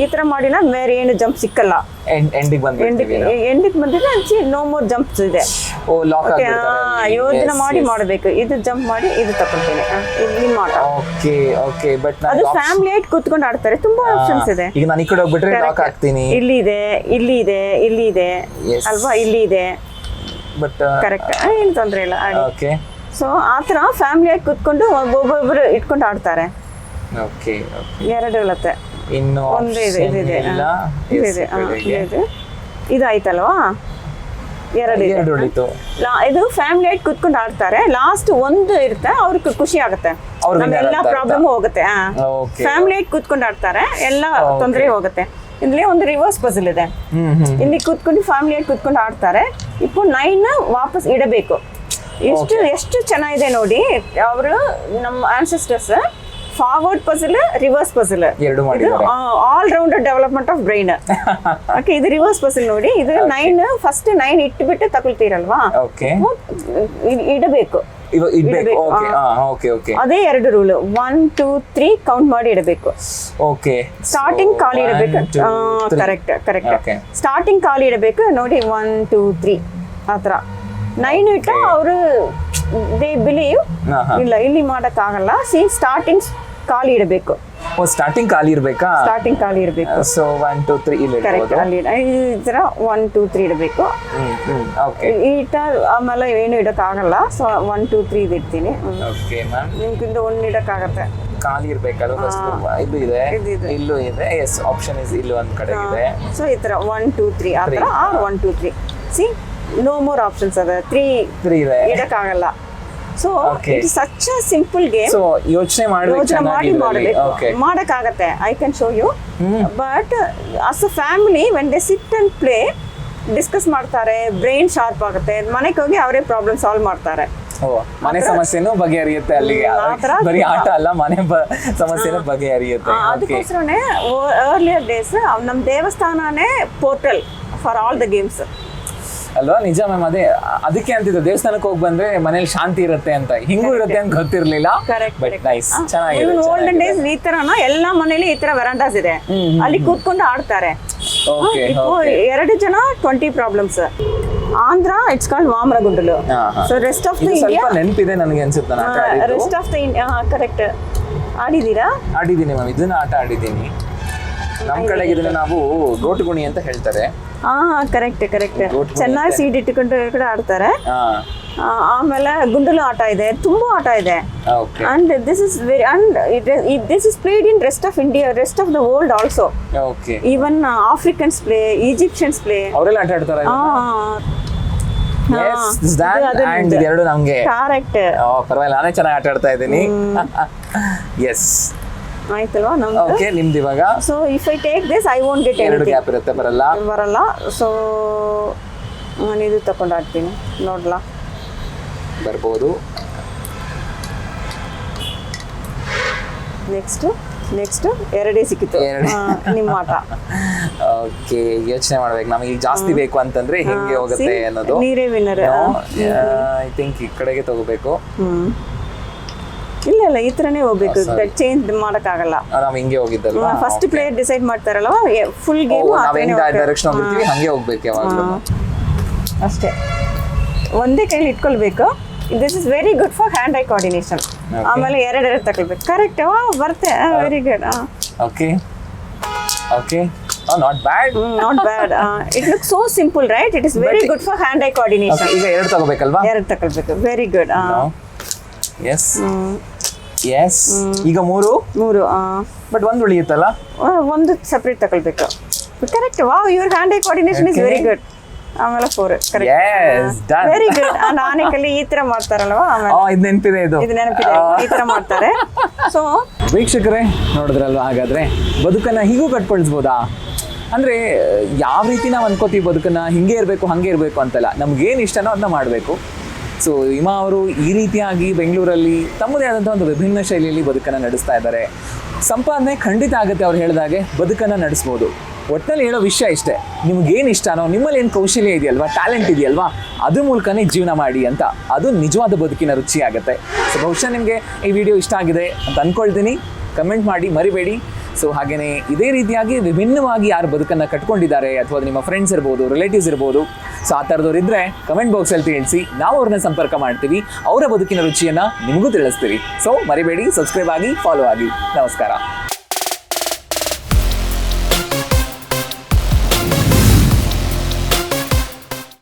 ಈ ತರ ಮಾಡಿನ ಬೇರೆ ಏನು ಜಂಪ್ ಸಿಕ್ಕಲ್ಲ. ಎಂಡಿಗೆ ಬಂದಿದೆ ಎಂಡಿಗೆ ಬಂದಿದೆ ಅಂಚಿ ನೋ ಮೋರ್ ಜಂಪ್ಸ್ ಇದೆ. ಓ ಲಾಕ್ ಯೋಜನೆ ಮಾಡಿ ಮಾಡಬೇಕು. ಇದು ಜಂಪ್ ಮಾಡಿ ಇದು ತಕೊಂತೀನಿ. ಇಲ್ಲಿ ಆಟ ಓಕೆ ಓಕೆ ಬಟ್ ಅದು ಫ್ಯಾಮಿಲಿ ಆಗಿ ಕೂತ್ಕೊಂಡು ಆಡ್ತಾರೆ. ತುಂಬಾ ಆಪ್ಷನ್ಸ್ ಇದೆ. ಈಗ ನಾನು ಈ ಕಡೆ ಹೋಗ್ಬಿಟ್ರೆ ಲಾಕ್ ಹಾಕ್ತೀನಿ. ಇಲ್ಲಿ ಇದೆ ಇಲ್ಲಿ ಇದೆ ಇಲ್ಲಿ ಇದೆ. ಅಲ್ವಾ? ಇಲ್ಲಿ ಇದೆ. ಬಟ್ ಕರೆಕ್ಟ್ ಏನು ತೊಂದರೆ ಇಲ್ಲ ಓಕೆ ಸೊ ಆ ಥರ ಫ್ಯಾಮಿಲಿ ಆಗಿ ಕೂತ್ಕೊಂಡು ಒಬ್ಬೊಬ್ಬರು ಇಟ್ಕೊಂಡು ಆಡ್ತಾರೆ. ಓಕೆ ಎರಡು ಇರುತ್ತೆ. ಇನ್ನು ಒಂದು ಇದೆ ಇದೆ ಇದೆ. ಇದೆ. ಇದಾಯ್ತಲ್ವಾ? ಎರಡು ಇದೆ ಎರಡು ಉಳಿತು ಇದು ಫ್ಯಾಮಿಲಿ ಆಗಿ ಕುತ್ಕೊಂಡು ಆಡ್ತಾರೆ. ಲಾಸ್ಟ್ ಒಂದು ಇರುತ್ತೆ ಅವ್ರಿಗೆ ಖುಷಿ ಆಗುತ್ತೆ. ಎಲ್ಲ ಪ್ರಾಬ್ಲಮ್ ಹೋಗುತ್ತೆ. ಫ್ಯಾಮಿಲಿ ಆಗಿ ಕುತ್ಕೊಂಡು ಆಡ್ತಾರೆ ಎಲ್ಲ ತೊಂದರೆ ಹೋಗುತ್ತೆ. ಇಲ್ಲಿ ಒಂದು ರಿವರ್ಸ್ ಪಜಲ್ ಇದೆ. ಇಲ್ಲಿ ಕುತ್ಕೊಂಡು ಫ್ಯಾಮಿಲಿ ಆಗಿ ಕುತ್ಕೊಂಡು ಆಡ್ತಾರೆ. ಇಪ್ಪು ನೈನ್ ವಾಪಸ್ ಇಡಬೇಕು. ಎಷ್ಟು ಎಷ್ಟು ಚೆನ್ನಾಗಿದೆ ನೋಡಿ ಅವರು ನಮ್ಮ ancestors forward puzzle reverse puzzle ಎರಡು ಇದು ಮಾಡಿದ್ದಾರೆ all rounder development of brain okay ಇದು ರಿವರ್ಸ್ ಪಜಲ್ ನೋಡಿ. ಇದು ನೈನ್ ಫಸ್ಟ್ ನೈನ್ ಇಟ್ಬಿಟ್ಟು ತಗೊಳ್ತೀರಲ್ವಾ ಓಕೆ ಇ- ಇಡಬೇಕು ಇವಾಗ ಇಡ್ಬೇಕು ಇಡ್ಬೇಕು, ಓಕೆ ಆ. ಹಾ ಓಕೆ ಓಕೆ ಅದೇ ಎರಡು rule one two three count ಮಾಡಿ ಇಡಬೇಕು ಓಕೆ ಸ್ಟಾರ್ಟಿಂಗ್ ಖಾಲಿ ಇಡಬೇಕು ಕರೆಕ್ಟ್ ಕರೆಕ್ಟ್ Okay. ಸ್ಟಾರ್ಟಿಂಗ್ ಖಾಲಿ ಇಡಬೇಕು ನೋಡಿ ಒನ್ ಟೂ ತ್ರೀ ಆ ಥರ ನೈನ್ ಇಟ್ಟು ಅವರು ದೇ ಬಿಲೀವ್ ಹಾ ಹಾ ಇಲ್ಲ ಇಲ್ಲಿ ಮಾಡೋಕ್ಕಾಗಲ್ಲ ಸಿ ಸ್ಟಾರ್ಟಿಂಗ್ ಖಾಲಿ ಇಡಬೇಕು. ಓ ಸ್ಟಾರ್ಟಿಂಗ್ ಖಾಲಿ ಇರಬೇಕಾ? ಸ್ಟಾರ್ಟಿಂಗ್ ಖಾಲಿ ಇಡಬೇಕು ಸೊ ಒನ್ ಟು ತ್ರೀ ಇಲ್ಲಿ ಕರೆಕ್ಟ್ ಇಡ್ಬೋದು ಅಲ್ಲಿ ಇಡ- ಈ ಥರ ಒನ್ ಟೂ ತ್ರೀ ಇಡಬೇಕು. ಹ್ಮ್ ಹ್ಮ್ ಓಕೆ ಈ ತರ ಆಮೇಲೆ ಏನು ಇಡೋಕ್ಕಾಗಲ್ಲ ಸೊ ಒನ್ ಟೂ ತ್ರೀ ಇದು ಇಡ್ತೀನಿ. ಓಕೆ ಮ್ಯಾಮ್ ನಿಮ್ಗಿಂದ ಒಂದು ಇಡೋಕ್ಕಾಗತ್ತೆ ಖಾಲಿ ಇರ್ಬೇಕಲ್ಲ ಫಸ್ಟ್ ಇದು ಇದೆ. ಇದು ಇದೆ. ಇಲ್ಲೂ ಇದೆ. ಎಸ್ ಆಪ್ಷನ್ ಇಸ್ ಇಲ್ಲೂ ಒಂದ್ ಕಡೆ ಇದೆ. ಸೊ ಈ ಥರ ಒನ್ ಟೂ ತ್ರೀ ಆ ತರ or one two three see no more options ಅದ. ತ್ರೀ ತ್ರೀ ಇದೆ. ಇಡಕ್ಕಾಗಲ್ಲ so. It such a simple game so ಯೋಚನೆ ಮಾಡಿ ಯೋಚನೆ ಮಾಡಿ ಮಾಡಬೇಕು. ಮಾಡಕ್ಕಾಗತ್ತೆ. I can show you but us a family when they sit and play discuss ಮಾಡ್ತಾರೆ brain sharp ಆಗುತ್ತೆ. ಮನೆಗೆ ಹೋಗಿ ಅವರೇ ಪ್ರಾಬ್ಲಮ್ ಸಾಲ್ವ್ ಮಾಡ್ತಾರೆ. ಓ ಮನೆ ಸಮಸ್ಯೆನೂ ಬಗೆಹರಿಯುತ್ತೆ ಅಲ್ಲಿಗೆ ಬರೀ ಆಟ ಅಲ್ಲ ಮನೆ ಸಮಸ್ಯೆನೂ ಬಗೆಹರಿಯುತ್ತೆ. ಅದಕ್ಕೋಸ್ಕರನೇ ಅರ್ಲಿಯರ್ ಡೇಸ್ ನಮ್ಮ ದೇವಸ್ಥಾನನೇ portal for all the games ಅಲ್ವಾ? ನಿಜ ಮ್ಯಾಮ್ ಅದೇ. ಅದಕ್ಕೆ ಅಂತಿದ್ದು ದೇವಸ್ಥಾನಕ್ಕೆ ಹೋಗಿ ಬಂದ್ರೆ ಮನೇಲಿ ಶಾಂತಿ ಇರುತ್ತೆ ಅಂತ. ಹಿಂಗೂ ಇರುತ್ತೆ ಅಂತ ಗೊತ್ತಿರ್ಲಿಲ್ಲ. ಕರೆಕ್ಟ್ ಬಟ್ ನೈಸ್ ಚೆನ್ನಾಗಿದೆ ಓಲ್ಡನ್ ಡೇಸ್ ಈ ತರನ ಎಲ್ಲಾ ಮನೇಲಿ ಈ ತರ ವೆರಾಂಡಾಸ್ ಇದೆ. ಅಲ್ಲಿ ಕೂತ್ಕೊಂಡು ಆಡ್ತಾರೆ. ಎರಡು ಜನ twenty problems Andhra it's called ವಾಮರಗುಂಡಲು. So rest of the India ಸ್ವಲ್ಪ ನೆನಪಿದೆ ನನಗೆ ಅನ್ಸುತ್ತೆ ನಾನು rest of the India correct ಆಡಿದೀರಾ ಆಡಿದ್ದೀನಿ ಮ್ಯಾಮ್ ಇದನ್ನ ಆಟ ಆಡಿದ್ದೀನಿ. ನಮ್ಮ ಕಡೆಗೆ ಇದನ್ನ ನಾವು ಗೋಟುಗುಣಿ ಅಂತ ಹೇಳ್ತಾರೆ. ಹಾ ಕರೆಕ್ಟ್ ಕರೆಕ್ಟ್ Goat ಚೆನ್ನಾಗಿ ಸೀಟ್ ಇಟ್ಟುಕೊಂಡು ಕೂಡ ಆಡ್ತಾರೆ. ಹಾ. ಆಮೇಲೆ ಗುಂಡಲು ಆಟ ಇದೆ ತುಂಬಾ ಆಟ ಇದೆ. And this is very and this is played in rest of India rest of the world also okay even Africans play Egyptians play ಅವರೆಲ್ಲ ಆಟ ಆಡ್ತಾರೆ ನಮ್ಗೆ. ಕರೆಕ್ಟ್ ಪರವಾಗಿಲ್ಲ ನಾನೇ ಚೆನ್ನಾಗಿ ಆಟ ಆಡ್ತಾ ಇದ್ದೀನಿ. ಎಸ್ ಆಯ್ತಲ್ವಾ ನಮ್ದು? ಓಕೆ ನಿಮ್ದು ಇವಾಗ? So if I take this I won't get ಎರಡು ಗ್ಯಾಪ್ ಇರುತ್ತೆ ಬರಲ್ಲ? ಬರಲ್ಲ. ಸೊ ನಾನು ಇದು ತಗೊಂಡು ಆಡ್ತೀನಿ ನೋಡ್ಲ? ಬರ್ಬೋದು. ನೆಕ್ಸ್ಟ್ ನೆಕ್ಸ್ಟ್ ಎರಡೇ ಸಿಕ್ಕಿತ್ತು. ನಿಮ್ಮ ಆಟ. ಓಕೆ ಯೋಚನೆ ಮಾಡ್ಬೇಕು. ನಮಗೆ ಜಾಸ್ತಿ ಬೇಕು ಅಂತಂದ್ರೆ ಹೆಂಗೆ ಹೋಗುತ್ತೆ ಅನ್ನೋದು. ನೀರೇ ವಿನ್ನರ್ ಐ ಥಿಂಕ್ ಈ ಕಡೆಗೆ ತಗೋಬೇಕು. ಇಲ್ಲ ಇಲ್ಲ ಈ ಥರನೇ ಹೋಗ್ಬೇಕು. ಚೇಂಜ್ ಮಾಡೋಕ್ಕಾಗಲ್ಲ. ನಾವು ಹಿಂಗೆ ಹೋಗಿದ್ದಲ್ವಾ? ಫಸ್ಟ್ ಪ್ಲೇಯರ್ ಡಿಸೈಡ್ ಮಾಡ್ತಾರಲ್ವ? ಫುಲ್ ಗೇಮ್ ಡೈರೆಕ್ಷನ್ ಹಂಗೆ ಹೋಗ್ಬೇಕು ಯಾವಾಗಲೂ. ಅಷ್ಟೇ. ಒಂದೇ ಕೈಲಿ ಇಟ್ಕೊಳ್ಬೇಕು. This is very good for hand eye coordination ಆಮೇಲೆ ಎರಡೆರಡು ತಗೊಳ್ಬೇಕು. ಕರೆಕ್ಟ್ ಬರ್ತೆ very good okay okay not bad not bad it look so simple right it is very good for hand eye coordination ಈಗ ಎರಡು ತಗೋಬೇಕಲ್ವಾ ಎರಡು ತಗೊಳ್ಬೇಕು. ವೆರಿ ಗುಡ್ ಎಸ್ ಎಸ್ ಈಗ ಮೂರು? ಮೂರು ಆ, ಬಟ್ ಒಂದು ಉಳಿಯುತ್ತಲ್ಲ? ಒಂದು ಸಪ್ರೇಟ್ ತಗೊಳ್ಬೇಕು. Correct wow your hand eye coordination is. Very good ಆಮೇಲೆ ಫೋರ್ ಕರೆಕ್ಟ್. ವೆರಿ ಗುಡ್ ನಾನೇ ಕಲಿ ಈ ತರ ಮಾಡ್ತಾರಲ್ವಾ? ಆ, ಇದು ನೆನಪಿದೆ ಇದು. ಇದು ನೆನಪಿದೆ. ಈ ತರ ಮಾಡ್ತಾರೆ. ಸೊ ವೀಕ್ಷಕರೇ ನೋಡಿದ್ರಲ್ವಾ ಹಾಗಾದ್ರೆ? ಬದುಕನ್ನ ಹೀಗೂ ಕಟ್ಕೊಳ್ಸ್ಬೋದಾ? ಅಂದ್ರೆ ಯಾವ ರೀತಿ ನಾವು ಅನ್ಕೋತೀವಿ ಬದುಕನ್ನ? ಹಿಂಗೆ ಇರಬೇಕು ಹಂಗೆ ಇರಬೇಕು ಅಂತಲ್ಲ. ನಮ್ಗೇನು ಇಷ್ಟನೋ ಅದನ್ನ ಮಾಡಬೇಕು. ಸೊ ಹಿಮಾ ಅವರು ಈ ರೀತಿಯಾಗಿ ಬೆಂಗಳೂರಲ್ಲಿ ತಮ್ಮದೇ ಆದಂಥ ಒಂದು ವಿಭಿನ್ನ ಶೈಲಿಯಲ್ಲಿ ಬದುಕನ್ನು ನಡೆಸ್ತಾ ಇದ್ದಾರೆ. ಸಂಪಾದನೆ ಖಂಡಿತ ಆಗುತ್ತೆ ಅವ್ರು ಹೇಳಿದಾಗೆ ಬದುಕನ್ನು ನಡೆಸ್ಬೋದು. ಒಟ್ಟಿನಲ್ಲಿ ಹೇಳೋ ವಿಷಯ ಇಷ್ಟೇ ನಿಮ್ಗೇನು ಇಷ್ಟನೋ, ನಿಮ್ಮಲ್ಲಿ ಏನು ಕೌಶಲ್ಯ ಇದೆಯಲ್ವಾ, ಟ್ಯಾಲೆಂಟ್ ಇದೆಯಲ್ವಾ ಅದ್ರ ಮೂಲಕನೇ ಜೀವನ ಮಾಡಿ ಅಂತ, ಅದು ನಿಜವಾದ ಬದುಕಿನ ರುಚಿ ಆಗುತ್ತೆ ಸೊ ಬಹುಶಃ ನಿಮಗೆ ಈ ವಿಡಿಯೋ ಇಷ್ಟ ಆಗಿದೆ ಅಂತ ಅಂದ್ಕೊಳ್ತೀನಿ ಕಮೆಂಟ್ ಮಾಡಿ, ಮರಿಬೇಡಿ. ಸೊ ಹಾಗೆಯೇ ಇದೇ ರೀತಿಯಾಗಿ ವಿಭಿನ್ನವಾಗಿ ಯಾರು ಬದುಕನ್ನು ಕಟ್ಕೊಂಡಿದ್ದಾರೆ ಅಥವಾ ನಿಮ್ಮ ಫ್ರೆಂಡ್ಸ್ ಇರ್ಬೋದು ರಿಲೇಟಿವ್ಸ್ ಇರ್ಬೋದು ಸೊ ಆ ಥರದವ್ರು ಇದ್ದರೆ ಕಮೆಂಟ್ ಬಾಕ್ಸಲ್ಲಿ ತಿಳಿಸಿ, ನಾವು ಅವ್ರನ್ನ ಸಂಪರ್ಕ ಮಾಡ್ತೀವಿ, ಅವರ ಬದುಕಿನ ರುಚಿಯನ್ನು ನಿಮಗೂ ತಿಳಿಸ್ತೀವಿ ಸೊ ಮರಿಬೇಡಿ ಸಬ್ಸ್ಕ್ರೈಬ್ ಆಗಿ ಫಾಲೋ ಆಗಿ. ನಮಸ್ಕಾರ.